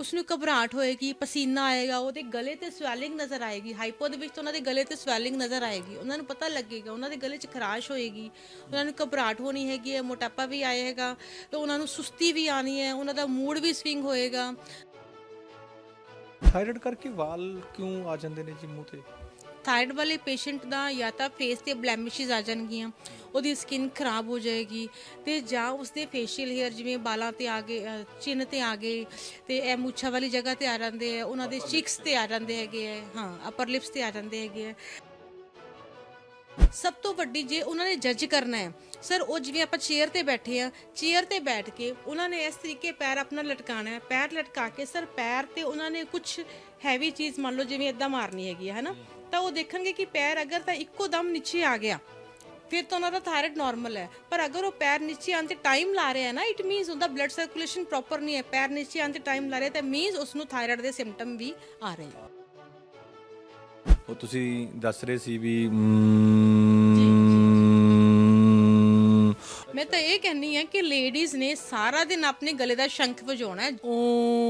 ਉਸ ਨੂੰ ਘਬਰਾਹਟ ਹੋਏਗੀ, ਪਸੀਨਾ ਆਏਗਾ, ਉਹਦੇ ਗਲੇ ਤੇ ਸਵੈਲਿੰਗ ਨਜ਼ਰ ਆਏਗੀ। ਹਾਈਪੋ ਦੇ ਵਿੱਚ ਤਾਂ ਉਹਨਾਂ ਦੇ ਗਲੇ ਤੇ ਸਵੈਲਿੰਗ ਨਜ਼ਰ ਆਏਗੀ। ਉਹਨਾਂ ਨੂੰ ਪਤਾ ਲੱਗੇਗਾ, ਉਹਨਾਂ ਦੇ ਗਲੇ 'ਚ ਖਰਾਸ਼ ਹੋਏਗੀ, ਉਹਨਾਂ ਨੂੰ ਘਬਰਾਹਟ ਹੋਣੀ ਹੈਗੀ ਹੈ, ਮੋਟਾਪਾ ਵੀ ਆਏਗਾ ਤੇ ਉਹਨਾਂ ਨੂੰ ਸੁਸਤੀ ਵੀ ਆਣੀ ਹੈ, ਉਹਨਾਂ ਦਾ ਮੂਡ ਵੀ ਸਵਿੰਗ ਹੋਏਗਾ। ਥਾਇਰਾਇਡ ਕਰਕੇ ਵਾਲ ਕਿਉਂ ਆ ਜਾਂਦੇ ਨੇ ਜੀ ਮੂੰਹ ਤੇ? ਥਾਇਰਾਇਡ ਵਾਲੇ ਪੇਸ਼ੈਂਟ ਦਾ ਜਾਂ ਤਾਂ ਫੇਸ ਤੇ ਬਲੈਮਿਸ਼ਸ ਆ ਜਾਣਗੀਆਂ ਉਹਦੀ ਸਕਿਨ ਖਰਾਬ ਹੋ ਜਾਏਗੀ ਤੇ ਜਾਂ ਉਸਦੇ ਫੇਸ਼ੀਅਲ ਹੇਅਰ ਜਿਵੇਂ ਬਾਲਾਂ ਤੇ ਆ ਗਏ ਅ, ਚਿੰਨ ਤੇ ਆ ਗਏ ਤੇ ਇਹ ਮੁੱਛਾਂ ਵਾਲੀ ਜਗ੍ਹਾ ਤੇ ਆ ਜਾਂਦੇ ਆ ਉਹਨਾਂ ਦੇ ਚਿਕਸ ਤੇ ਆ ਜਾਂਦੇ ਹੈਗੇ ਆ ਹਾਂ ਅਪਰ ਲਿਪਸ ਤੇ ਆ ਜਾਂਦੇ ਹੈਗੇ ਆ। ਸਭ ਤੋਂ ਵੱਡੀ ਜੇ ਉਹਨਾਂ ਨੇ ਜੱਜ ਕਰਨਾ ਹੈ ਸਰ ਉਹ ਜਿਵੇਂ ਆਪਾਂ ਚੇਅਰ ਤੇ ਬੈਠੇ ਆ ਚੇਅਰ ਤੇ ਬੈਠ ਕੇ ਉਹਨਾਂ ਨੇ ਇਸ ਤਰੀਕੇ ਪੈਰ ਆਪਣਾ ਲਟਕਾਣਾ ਹੈ ਪੈਰ ਲਟਕਾ ਕੇ ਸਰ ਪੈਰ ਤੇ ਉਹਨਾਂ ਨੇ ਕੁਝ ਹੈਵੀ ਚੀਜ਼ ਮੰਨ ਲਓ ਜਿਵੇਂ ਇਦਾਂ ਮਾਰਨੀ ਹੈਗੀ ਹੈ ਹਨਾ? ਤਾਂ ਉਹ ਦੇਖਣਗੇ ਕਿ ਪੈਰ ਅਗਰ ਤਾਂ ਇੱਕੋ ਦਮ ਨੀਚੇ ਆ ਗਿਆ ਫਿਰ ਤਾਂ ਉਹਨਾਂ ਦਾ ਥਾਇਰਾਇਡ ਨਾਰਮਲ ਹੈ। ਪਰ ਅਗਰ ਉਹ ਪੈਰ ਨੀਚੇ ਆਉਣ ਤੇ ਟਾਈਮ ਲਾ ਰਿਹਾ ਹੈ ਨਾ ਇਟ ਮੀਨਸ ਉਹਦਾ ਬਲੱਡ ਸਰਕੂਲੇਸ਼ਨ ਪ੍ਰੋਪਰ ਨਹੀਂ ਹੈ। ਪੈਰ ਨੀਚੇ ਆਉਣ ਤੇ ਟਾਈਮ ਲਾ ਰਿਹਾ ਤਾਂ ਮੀਨਸ ਉਸ ਨੂੰ ਥਾਇਰਾਇਡ ਦੇ ਸਿੰਪਟਮ ਵੀ ਆ ਰਹੇ ਹੈ ਉਹ ਤੁਸੀਂ ਦੱਸ ਰਹੇ ਸੀ ਵੀ ਮੈਂ ਤਾਂ ਇਹ ਕਹਿੰਨੀ ਆ ਕਿ ਲੇਡੀਜ਼ ਨੇ ਸਾਰਾ ਦਿਨ ਆਪਣੇ ਗਲੇ ਦਾ ਸ਼ੰਖ ਵਜਾਉਣਾ ਹੈ। ਓਮ।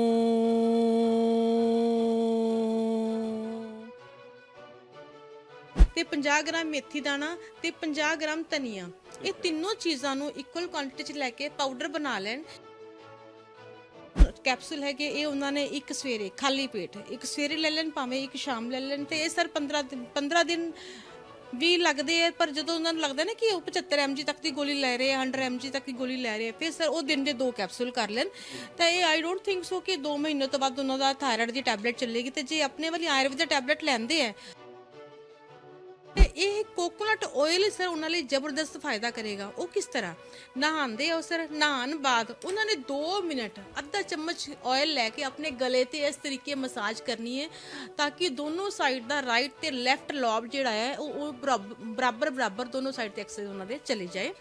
ਤੇ 50 ਗ੍ਰਾਮ ਮੇਥੀ ਦਾਣਾ ਤੇ 50 ਗ੍ਰਾਮ ਧਨੀਆ। ਇਹ ਤਿੰਨੋਂ ਚੀਜ਼ਾਂ ਨੂੰ ਇਕੁਅਲ ਕੁਆਂਟੀਟੀ ਚ ਲੈ ਕੇ ਪਾਊਡਰ ਬਣਾ ਲੈਣ। ਕੈਪਸੂਲ ਹੈਗੇ, ਇਹ ਉਹਨਾਂ ਨੇ ਇੱਕ ਸਵੇਰੇ ਖਾਲੀ ਪੇਟ, ਇੱਕ ਸਵੇਰੇ ਲੈ ਲੈਣ, ਭਾਵੇਂ ਇੱਕ ਸ਼ਾਮ ਲੈ ਲੈਣ ਤੇ ਇਹ ਸਰ 15 ਦਿਨ 15 ਦਿਨ ਵੀ ਲੱਗਦੇ ਆ, ਪਰ ਜਦੋਂ ਉਹਨਾਂ ਨੂੰ ਲੱਗਦਾ ਨਾ ਕਿ ਉਹ 75 mg ਤੱਕ ਦੀ ਗੋਲੀ ਲੈ ਰਹੇ ਆ 100 mg ਤੱਕ ਦੀ ਗੋਲੀ ਲੈ ਰਹੇ ਆ, ਫਿਰ ਸਰ ਉਹ ਦਿਨ ਦੇ ਦੋ ਕੈਪਸੂਲ ਕਰ ਲੈਣ। ਤਾਂ ਇਹ ਆਈ ਡੋਨਟ ਥਿੰਕ ਸੋ ਕਿ 2 ਮਹੀਨੇ ਤੋਂ ਬਾਅਦ ਉਹਨਾਂ ਦਾ ਥਾਇਰਾਇਡ ਦੀ ਟੈਬਲੇਟ ਚੱਲੇਗੀ ਤੇ ਜੇ ਆਪਣੇ ਵਾਲੀ ਆਯੁਰਵੇਦ ਦੀ ਟੈਬਲੇਟ ਲੈਂਦੇ ਆ ਇਹ ਕੋਕੋਨਟ ਆਇਲ ਸਰ ਉਹਨਾਂ ਲਈ ਜ਼ਬਰਦਸਤ ਫਾਇਦਾ ਕਰੇਗਾ। ਉਹ ਕਿਸ ਤਰ੍ਹਾਂ? ਨਹਾਉਂਦੇ ਆ ਉਹ ਸਰ, ਨਹਾਉਣ ਬਾਅਦ ਉਹਨਾਂ ਨੇ 2 ਮਿੰਟ ਅੱਧਾ ਚਮਚ ਆਇਲ ਲੈ ਕੇ ਆਪਣੇ ਗਲੇ ਤੇ ਇਸ ਤਰੀਕੇ ਮਸਾਜ ਕਰਨੀ ਹੈ ਤਾਂ ਕਿ ਦੋਨੋਂ ਸਾਈਡ ਦਾ ਰਾਈਟ ਤੇ ਲੈਫਟ ਲੋਬ ਜਿਹੜਾ ਹੈ, ਉਹ ਉਹ ਬਰਾਬ- ਬਰਾਬਰ ਬਰਾਬਰ ਦੋਨੋਂ ਸਾਈਡ ਤੇ ਐਕਸਰਸਾਈਜ਼ ਉਹਨਾਂ ਦੇ ਚਲੇ ਜਾਏ।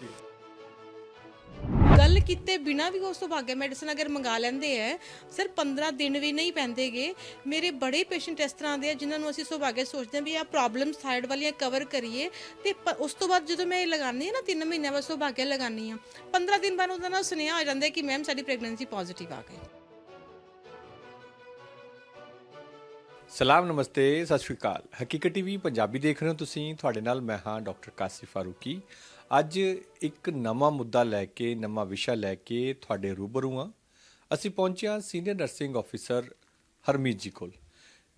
ਗੱਲ ਕੀਤੇ ਬਿਨਾ ਵੀ ਉਸ ਤੋਂ ਮੈਡੀਸਨ ਅਗਰ ਮੰਗਾ ਲੈਂਦੇ ਐ ਸਰ 15 ਦਿਨ ਵੀ ਨਹੀਂ ਪੈਂਦੇਗੇ। ਮੇਰੇ ਬੜੇ ਪੇਸ਼ੈਂਟ ਇਸ ਤਰ੍ਹਾਂ ਦੇ ਆ ਜਿਨ੍ਹਾਂ ਨੂੰ ਅਸੀਂ ਸੁਭਾਗੇ ਸੋਚਦੇ ਹਾਂ ਵੀ ਆ ਪ੍ਰੋਬਲਮਸ ਥਾਇਰਡ ਵਾਲੀਆਂ ਕਵਰ ਕਰੀਏ ਤੇ ਉਸ ਤੋਂ ਬਾਅਦ ਜਦੋਂ ਮੈਂ ਇਹ ਲਗਾਉਂਦੀ ਹਾਂ ਨਾ 3 ਮਹੀਨਿਆਂ ਬਾਅਦ ਸੁਭਾਗੇ ਲਗਾਉਂਦੀ ਆ 15 ਦਿਨ ਬਾਅਦ ਉਹਦਾ ਨਾਲ ਸੁਨੇਹਾ ਆ ਜਾਂਦਾ ਕਿ ਮੈਮ ਸਾਡੀ ਪ੍ਰੈਗਨੈਂਸੀ ਪੋਜ਼ਿਟਿਵ ਆ ਗਈ। ਸਲਾਮ, ਨਮਸਤੇ, ਸਤਿ ਸ਼੍ਰੀ ਅਕਾਲ। ਹਕੀਕਤ ਟੀਵੀ ਪੰਜਾਬੀ ਦੇਖ ਰਹੇ ਹੋ ਤੁਸੀਂ। ਤੁਹਾਡੇ ਨਾਲ ਮੈਂ ਹਾਂ ਡਾਕਟਰ ਕਾਸਿਫ ਫਾਰੂਕੀ। ਅੱਜ ਇੱਕ ਨਵਾਂ ਮੁੱਦਾ ਲੈ ਕੇ, ਨਵਾਂ ਵਿਸ਼ਾ ਲੈ ਕੇ ਤੁਹਾਡੇ ਰੂਬਰੂ ਹਾਂ। ਅਸੀਂ ਪਹੁੰਚਿਆ ਸੀਨੀਅਰ ਨਰਸਿੰਗ ਆਫੀਸਰ ਹਰਮੀਤ ਜੀ ਕੋਲ,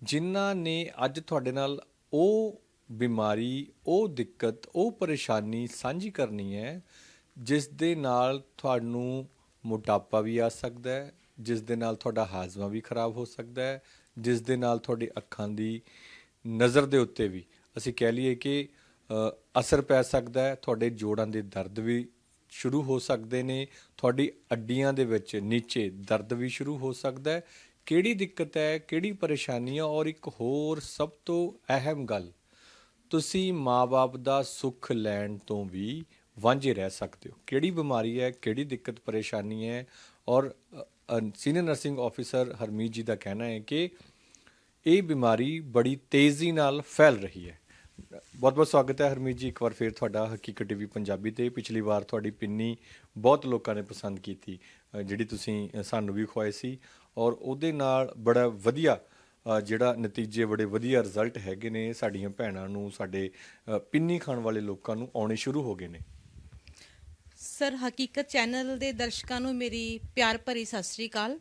ਜਿਨ੍ਹਾਂ ਨੇ ਅੱਜ ਤੁਹਾਡੇ ਨਾਲ ਉਹ ਬਿਮਾਰੀ, ਉਹ ਦਿੱਕਤ, ਉਹ ਪਰੇਸ਼ਾਨੀ ਸਾਂਝੀ ਕਰਨੀ ਹੈ, ਜਿਸ ਦੇ ਨਾਲ ਤੁਹਾਨੂੰ ਮੋਟਾਪਾ ਵੀ ਆ ਸਕਦਾ ਹੈ, ਜਿਸ ਦੇ ਨਾਲ ਤੁਹਾਡਾ ਹਾਜ਼ਮਾ ਵੀ ਖਰਾਬ ਹੋ ਸਕਦਾ ਹੈ, ਜਿਸ ਦੇ ਨਾਲ ਤੁਹਾਡੀ ਅੱਖਾਂ ਦੀ ਨਜ਼ਰ ਦੇ ਉੱਤੇ ਵੀ। ਅਸੀਂ ਕਹਿ ਲਈਏ ਕਿ ਅਸਰ ਪੈ ਸਕਦਾ ਹੈ, ਤੁਹਾਡੇ ਜੋੜਾਂ ਦੇ ਦਰਦ ਵੀ ਸ਼ੁਰੂ ਹੋ ਸਕਦੇ ਨੇ, ਤੁਹਾਡੀ ਅੱਡੀਆਂ ਦੇ ਵਿੱਚ ਨੀਚੇ ਦਰਦ ਵੀ ਸ਼ੁਰੂ ਹੋ ਸਕਦਾ ਹੈ। ਕਿਹੜੀ ਦਿੱਕਤ ਹੈ, ਕਿਹੜੀ ਪਰੇਸ਼ਾਨੀ ਹੈ ਔਰ ਇੱਕ ਹੋਰ ਸਭ ਤੋਂ ਅਹਿਮ ਗੱਲ, ਤੁਸੀਂ ਮਾਪੇ ਦਾ ਸੁੱਖ ਲੈਣ ਤੋਂ ਵੀ ਵਾਂਝੇ ਰਹਿ ਸਕਦੇ ਹੋ। ਕਿਹੜੀ ਬਿਮਾਰੀ ਹੈ, ਕਿਹੜੀ ਦਿੱਕਤ ਪਰੇਸ਼ਾਨੀ ਹੈ? ਔਰ ਸੀਨੀਅਰ ਨਰਸਿੰਗ ਆਫੀਸਰ ਹਰਮੀਤ ਜੀ ਦਾ ਕਹਿਣਾ ਹੈ ਕਿ ਇਹ ਬਿਮਾਰੀ ਬੜੀ ਤੇਜ਼ੀ ਨਾਲ ਫੈਲ ਰਹੀ ਹੈ। ਬਹੁਤ ਬਹੁਤ ਸਵਾਗਤ ਹੈ ਹਰਮੀਤ ਜੀ, ਇੱਕ ਵਾਰ ਫੇਰ ਤੁਹਾਡਾ ਹਕੀਕਤ ਟੀਵੀ ਪੰਜਾਬੀ ਤੇ ਪਿਛਲੀ ਵਾਰ ਤੁਹਾਡੀ ਪਿੰਨੀ ਬਹੁਤ ਲੋਕਾਂ ਨੇ ਪਸੰਦ ਕੀਤੀ ਜਿਹੜੀ ਤੁਸੀਂ ਸਾਨੂੰ ਵੀ ਖਵਾਏ ਸੀ ਔਰ ਉਹਦੇ ਨਾਲ ਬੜਾ ਵਧੀਆ ਜਿਹੜਾ ਨਤੀਜੇ ਬੜੇ ਵਧੀਆ ਰਿਜ਼ਲਟ ਹੈਗੇ ਨੇ ਸਾਡੀਆਂ ਭੈਣਾਂ ਨੂੰ, ਸਾਡੇ ਪਿੰਨੀ ਖਾਣ ਵਾਲੇ ਲੋਕਾਂ ਨੂੰ ਆਉਣੇ ਸ਼ੁਰੂ ਹੋ ਗਏ ਨੇ। ਸਰ, ਹਕੀਕਤ ਚੈਨਲ ਦੇ ਦਰਸ਼ਕਾਂ ਨੂੰ ਮੇਰੀ ਪਿਆਰ ਭਰੀ ਸਤਿ ਸ੍ਰੀ ਅਕਾਲ।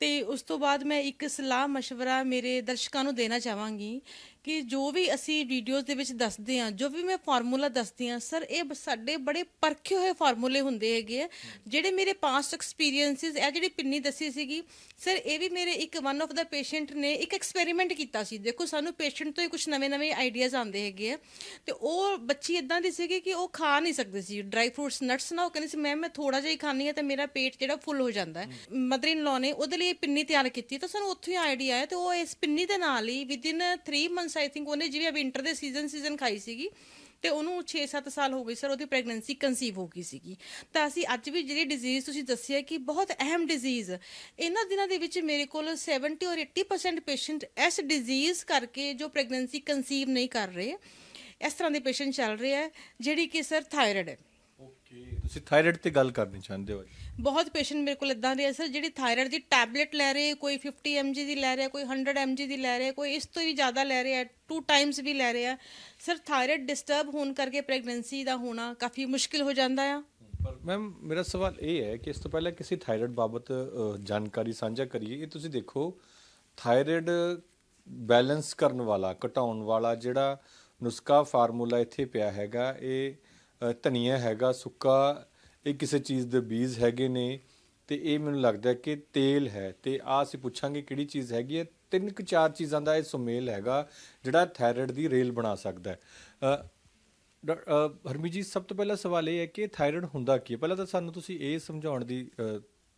ਤੇ ਉਸ ਤੋਂ ਬਾਅਦ ਮੈਂ ਇੱਕ ਸਲਾਹ مشਵਰਾ ਮੇਰੇ ਦਰਸ਼ਕਾਂ ਨੂੰ ਦੇਣਾ ਚਾਹਾਂਗੀ ਕਿ ਜੋ ਵੀ ਅਸੀਂ ਵੀਡੀਓਜ਼ ਦੇ ਵਿੱਚ ਦੱਸਦੇ ਹਾਂ, ਜੋ ਵੀ ਮੈਂ ਫਾਰਮੂਲਾ ਦੱਸਦੀ ਹਾਂ ਸਰ ਇਹ ਬ- ਸਾਡੇ ਬੜੇ ਪਰਖੇ ਹੋਏ ਫਾਰਮੂਲੇ ਹੁੰਦੇ ਹੈਗੇ ਆ। ਜਿਹੜੇ ਮੇਰੇ ਪਾਸਟ ਐਕਸਪੀਰੀਐਂਸਿਸ ਇਹ ਜਿਹੜੀ ਪਿੰਨੀ ਦੱਸੀ ਸੀਗੀ ਸਰ ਇਹ ਵੀ ਮੇਰੇ ਇੱਕ ਵਨ ਆਫ ਦਾ ਪੇਸ਼ੈਂਟ ਨੇ ਇੱਕ ਐਕਸਪੈਰੀਮੈਂਟ ਕੀਤਾ ਸੀ। ਦੇਖੋ, ਸਾਨੂੰ ਪੇਸ਼ੈਂਟ ਤੋਂ ਹੀ ਕੁਝ ਨਵੇਂ-ਨਵੇਂ ਆਈਡੀਆਜ਼ ਆਉਂਦੇ ਹੈਗੇ ਆ। ਤੇ ਉਹ ਬੱਚੀ ਇਦਾਂ ਦੀ ਸੀਗੀ ਕਿ ਉਹ ਖਾ ਨਹੀਂ ਸਕਦੀ ਸੀ। ਡਰਾਈ ਫਰੂਟਸ ਨਟਸ ਨਾ, ਉਹ ਕਹਿੰਦੀ ਸੀ ਮੈਮ ਮੈਂ ਥੋੜਾ ਜਿਹਾ ਹੀ ਖਾਣੀ ਹੈ ਤੇ ਮੇਰਾ ਪੇਟ ਜਿਹੜਾ ਫੁੱਲ ਹੋ ਜਾਂਦਾ ਹੈ। ਮਦਰ ਇਨ ਲਾ ਨੇ ਉਹਦੇ ਲਈ ਪਿੰਨੀ ਤਿਆਰ ਕੀਤੀ। ਤਾਂ ਸਾਨੂੰ ਉੱਥੋਂ ਹੀ ਆਈਡੀਆ ਆਇਆ ਤੇ ਉਹ ਇਸ ਪਿੰਨੀ ਦੇ ਨਾਲ ਹੀ ਵਿਦਿਨ 3 ਮੰਥਸ ਆਈ ਥਿੰਕ ਉਹਨੇ ਜਿਵੇਂ ਵਿੰਟਰ ਦੇ ਸੀਜ਼ਨ ਸੀਜ਼ਨ ਖਾਈ ਸੀਗੀ, ਤੇ ਉਹਨੂੰ 6-7 ਸਾਲ ਹੋ ਗਏ ਸਰ ਉਹਦੀ ਪ੍ਰੈਗਨੈਂਸੀ ਕਨਸੀਵ ਹੋ ਗਈ ਸੀਗੀ। ਤਾਂ ਅਸੀਂ ਅੱਜ ਵੀ ਜਿਹੜੀ ਡਿਜ਼ੀਜ਼ ਤੁਸੀਂ ਦੱਸਿਆ ਕਿ ਬਹੁਤ ਅਹਿਮ ਡਿਜ਼ੀਜ਼ ਇਹਨਾਂ ਦਿਨਾਂ ਦੇ ਵਿੱਚ ਮੇਰੇ ਕੋਲ 70 ਔਰ 80% ਪੇਸ਼ੈਂਟ ਇਸ ਡਿਜ਼ੀਜ਼ ਕਰਕੇ ਜੋ ਪ੍ਰੈਗਨੈਂਸੀ ਕਨਸੀਵ ਨਹੀਂ ਕਰ ਰਹੇ, ਇਸ ਤਰ੍ਹਾਂ ਦੇ ਪੇਸ਼ੈਂਟ ਚੱਲ ਰਹੇ ਆ, ਜਿਹੜੀ ਕਿ ਸਰ ਥਾਇਰਾਇਡ ਹੈ। ਤੁਸੀਂ ਥਾਇਰਾਇਡ ਤੇ ਗੱਲ ਕਰਨੀ ਚਾਹੁੰਦੇ ਹੋ ਬਹੁਤ ਪੇਸ਼ੈਂਟ ਮੇਰੇ ਕੋਲ ਇਦਾਂ ਦੇ ਆ ਸਰ ਜਿਹੜੀ ਥਾਇਰਾਇਡ ਦੀ ਟੈਬਲੇਟ ਲੈ ਰਹੇ ਕੋਈ 50 mg ਦੀ ਲੈ ਰਿਹਾ ਕੋਈ 100 mg ਦੀ ਲੈ ਰਿਹਾ ਕੋਈ ਇਸ ਤੋਂ ਵੀ ਜ਼ਿਆਦਾ ਲੈ ਰਿਹਾ ਟੂ ਟਾਈਮਸ ਵੀ ਲੈ ਰਿਹਾ। ਸਰ ਥਾਇਰਾਇਡ ਡਿਸਟਰਬ ਹੋਣ ਕਰਕੇ ਪ੍ਰੈਗਨੈਂਸੀ ਦਾ ਹੋਣਾ ਕਾਫੀ ਮੁਸ਼ਕਿਲ ਹੋ ਜਾਂਦਾ ਆ। ਪਰ ਮੈਮ ਮੇਰਾ ਸਵਾਲ ਇਹ ਹੈ ਕਿ ਇਸ ਤੋਂ ਪਹਿਲਾਂ ਕਿਸੇ ਥਾਇਰਾਇਡ ਬਾਬਤ ਜਾਣਕਾਰੀ ਸਾਂਝਾ ਕਰੀਏ। ਇਹ ਤੁਸੀਂ ਦੇਖੋ ਥਾਇਰਾਇਡ ਬੈਲੈਂਸ ਕਰਨ ਵਾਲਾ ਘਟਾਉਣ ਵਾਲਾ ਜਿਹੜਾ ਨੁਸਖਾ ਫਾਰਮੂਲਾ ਇੱਥੇ ਪਿਆ ਹੈਗਾ ਇਹ ਧਨੀਆ ਹੈਗਾ ਸੁੱਕਾ ਇਹ ਕਿਸੇ ਚੀਜ਼ ਦੇ ਬੀਜ ਹੈਗੇ ਨੇ ਤੇ ਇਹ ਮੈਨੂੰ ਲੱਗਦਾ ਕਿ ਤੇਲ ਹੈ ਤੇ ਆ ਅਸੀਂ ਪੁੱਛਾਂਗੇ ਕਿਹੜੀ ਚੀਜ਼ ਹੈਗੀ ਹੈ। ਤਿੰਨ ਕੁ ਚਾਰ ਚੀਜ਼ਾਂ ਦਾ ਇਹ ਸੁਮੇਲ ਹੈਗਾ ਜਿਹੜਾ ਥਾਇਰਾਇਡ ਦੀ ਰੇਲ ਬਣਾ ਸਕਦਾ ਹੈ। ਅ, ਹਰਮੀਤ ਜੀ ਸਭ ਤੋਂ ਪਹਿਲਾ ਸਵਾਲ ਇਹ ਹੈ ਕਿ ਥਾਇਰਾਇਡ ਹੁੰਦਾ ਕੀ ਹੈ? ਪਹਿਲਾਂ ਤਾਂ ਸਾਨੂੰ ਤੁਸੀਂ ਇਹ ਸਮਝਾਉਣ ਦੀ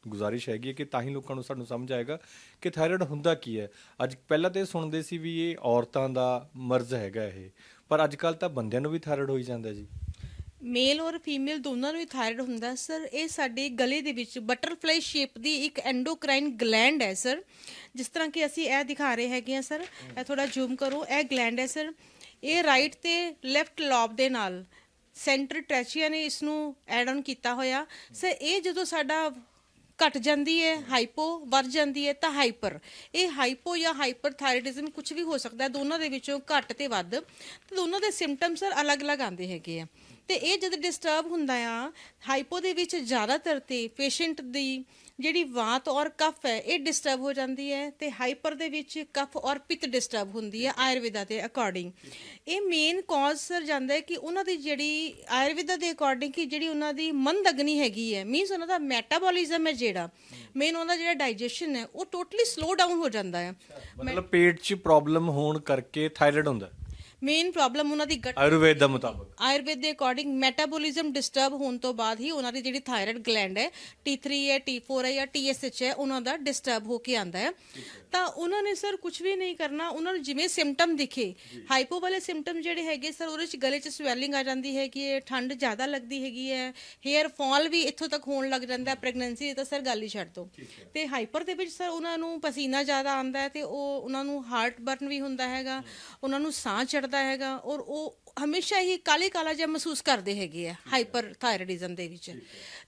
ਗੁਜ਼ਾਰਿਸ਼ ਹੈਗੀ ਹੈ ਕਿ ਤਾਂ ਹੀ ਲੋਕਾਂ ਨੂੰ ਸਾਨੂੰ ਸਮਝ ਆਏਗਾ ਕਿ ਥਾਇਰਾਇਡ ਹੁੰਦਾ ਕੀ ਹੈ। ਅੱਜ ਪਹਿਲਾਂ ਤਾਂ ਇਹ ਸੁਣਦੇ ਸੀ ਵੀ ਇਹ ਔਰਤਾਂ ਦਾ ਮਰਜ਼ ਹੈਗਾ ਇਹ ਪਰ ਅੱਜ ਕੱਲ ਤਾਂ ਬੰਦਿਆਂ ਨੂੰ ਵੀ ਥਾਇਰਾਇਡ ਹੋਈ ਜਾਂਦਾ ਜੀ। ਮੇਲ ਔਰ ਫੀਮੇਲ ਦੋਨਾਂ ਨੂੰ ਹੀ ਥਾਇਰਾਇਡ ਹੁੰਦਾ ਸਰ ਇਹ ਸਾਡੇ ਗਲੇ ਦੇ ਵਿੱਚ ਬਟਰਫਲਾਈ ਸ਼ੇਪ ਦੀ ਇੱਕ ਐਂਡੋਕਰਾਈਨ ਗਲੈਂਡ ਹੈ ਸਰ ਜਿਸ ਤਰ੍ਹਾਂ ਕਿ ਅਸੀਂ ਇਹ ਦਿਖਾ ਰਹੇ ਹੈਗੇ ਆ ਸਰ ਇਹ ਥੋੜਾ ਜ਼ੂਮ ਕਰੋ, ਇਹ ਗਲੈਂਡ ਹੈ ਸਰ ਇਹ ਰਾਈਟ ਤੇ ਲੈਫਟ ਲੋਬ ਦੇ ਨਾਲ ਸੈਂਟਰ ਟ੍ਰੈਚੀਆ ਨੇ ਇਸ ਨੂੰ ਐਡ ਆਨ ਕੀਤਾ ਹੋਇਆ। ਸਰ ਇਹ ਜਦੋਂ ਸਾਡਾ ਘਟ ਜਾਂਦੀ ਹੈ ਹਾਈਪੋ ਵੱਧ ਜਾਂਦੀ ਹੈ, ਤਾਂ ਹਾਈਪਰ ਇਹ ਹਾਈਪੋ ਜਾਂ ਹਾਈਪਰਥਾਇਰੋਇਡਿਜ਼ਮ ਕੁਝ ਵੀ ਹੋ ਸਕਦਾ ਹੈ ਦੋਨਾਂ ਦੇ ਵਿੱਚੋਂ ਘੱਟ ਤੇ ਵੱਧ। ਤੇ ਦੋਨਾਂ ਦੇ ਸਿੰਪਟਮਸ ਸਰ ਅਲੱਗ-ਅਲੱਗ ਆਉਂਦੇ ਹੈਗੇ ਆ। ਤੇ ਇਹ ਜਦ ਡਿਸਟਰਬ ਹੁੰਦਾ ਆ ਹਾਈਪੋ ਦੇ ਵਿੱਚ ਜ਼ਿਆਦਾਤਰ ਤੇ ਪੇਸ਼ੈਂਟ ਦੀ ਜਿਹੜੀ ਵਾਤ ਔਰ ਕਫ ਹੈ, ਇਹ ਡਿਸਟਰਬ ਹੋ ਜਾਂਦੀ ਹੈ ਤੇ ਹਾਈਪਰ ਦੇ ਵਿੱਚ ਕਫ ਔਰ ਪਿੱਤ ਡਿਸਟਰਬ ਹੁੰਦੀ ਹੈ ਆਯੁਰਵੇਦਾ ਦੇ ਅਕੋਰਡਿੰਗ ਇਹ ਮੇਨ ਕਾਜ਼ ਸਰ ਜਾਂਦਾ ਹੈ ਕਿ ਉਹਨਾਂ ਦੀ ਜਿਹੜੀ ਆਯੁਰਵੇਦਾ ਦੇ ਅਕੋਰਡਿੰਗ ਕਿ ਜਿਹੜੀ ਉਹਨਾਂ ਦੀ ਮੰਦ ਅਗਨੀ ਹੈਗੀ ਹੈ ਮੀਨਸ ਉਹਨਾਂ ਦਾ ਮੈਟਾਬੋਲਿਜ਼ਮ ਹੈ ਜਿਹੜਾ ਮੇਨ ਉਹਨਾਂ ਦਾ ਜਿਹੜਾ ਡਾਈਜੈਸ਼ਨ ਹੈ, ਉਹ ਟੋਟਲੀ ਸਲੋ ਡਾਊਨ ਹੋ ਜਾਂਦਾ ਹੈ। ਮਤਲਬ ਪੇਟ 'ਚ ਪ੍ਰੋਬਲਮ ਹੋਣ ਕਰਕੇ ਥਾਇਰਾਇਡ ਹੁੰਦਾ। ਮੇਨ ਪ੍ਰੋਬਲਮ ਉਹਨਾਂ ਦੀ ਗਟ ਆਯੁਰਵੇਦ ਦਾ ਮੁਤਾਬਕ। ਆਯੁਰਵੇਦ ਦੇ ਅਕੋਰਡਿੰਗ ਮੈਟਾਬੋਲਿਜ਼ਮ ਡਿਸਟਰਬ ਹੋਣ ਤੋਂ ਬਾਅਦ ਹੀ ਉਹਨਾਂ ਦੀ ਜਿਹੜੀ ਥਾਇਰਾਇਡ ਗਲੈਂਡ ਹੈ T3 ਹੈ T4 ਹੈ ਜਾਂ TSH ਹੈ ਉਹਨਾਂ ਦਾ ਡਿਸਟਰਬ ਹੋ ਕੇ ਆਂਦਾ ਹੈ। ਤਾਂ ਉਹਨਾਂ ਨੇ ਸਰ ਕੁਝ ਵੀ ਨਹੀਂ ਕਰਨਾ ਉਹਨਾਂ ਨੂੰ ਜਿਵੇਂ ਸਿੰਪਟਮ ਦਿਖੇ। ਹਾਈਪੋ ਵਾਲੇ ਸਿੰਪਟਮ ਜਿਹੜੇ ਹੈਗੇ ਸਰ ਉਹਦੇ ਚ ਗਲੇ 'ਚ ਸਵੈਲਿੰਗ ਆ ਜਾਂਦੀ ਹੈ ਕਿ ਇਹ ਠੰਡ ਜ਼ਿਆਦਾ ਲੱਗਦੀ ਹੈਗੀ ਹੈ ਹੇਅਰ ਫਾਲ ਵੀ ਇੱਥੋਂ ਤੱਕ ਹੋਣ ਲੱਗ ਜਾਂਦਾ ਹੈ ਪ੍ਰੈਗਨੈਂਸੀ ਦੀ ਤਾਂ ਸਰ ਗੱਲ ਹੀ ਛੱਡ ਦੋ ਤੇ ਹਾਈਪਰ ਦੇ ਵਿੱਚ ਸਰ ਉਹਨਾਂ ਨੂੰ ਪਸੀਨਾ ਜ਼ਿਆਦਾ ਆਂਦਾ ਹੈ ਤੇ ਉਹ ਉਹਨਾਂ ਨੂੰ ਹਾਰਟ ਬਰਨ ਵੀ ਹੁੰਦਾ ਹੈਗਾ ਉਹਨਾਂ ਨੂੰ ਸਾਹ ਚੜਦਾ ਹੈਗਾ ਔਰ ਉਹ ਹਮੇਸ਼ਾ ਹੀ ਕਾਲੇ ਕਾਲਾ ਜਿਹਾ ਮਹਿਸੂਸ ਕਰਦੇ ਹੈਗੇ ਆ ਹਾਈਪਰ ਥਾਇਰੋਇਡਿਜ਼ਮ ਦੇ ਵਿੱਚ।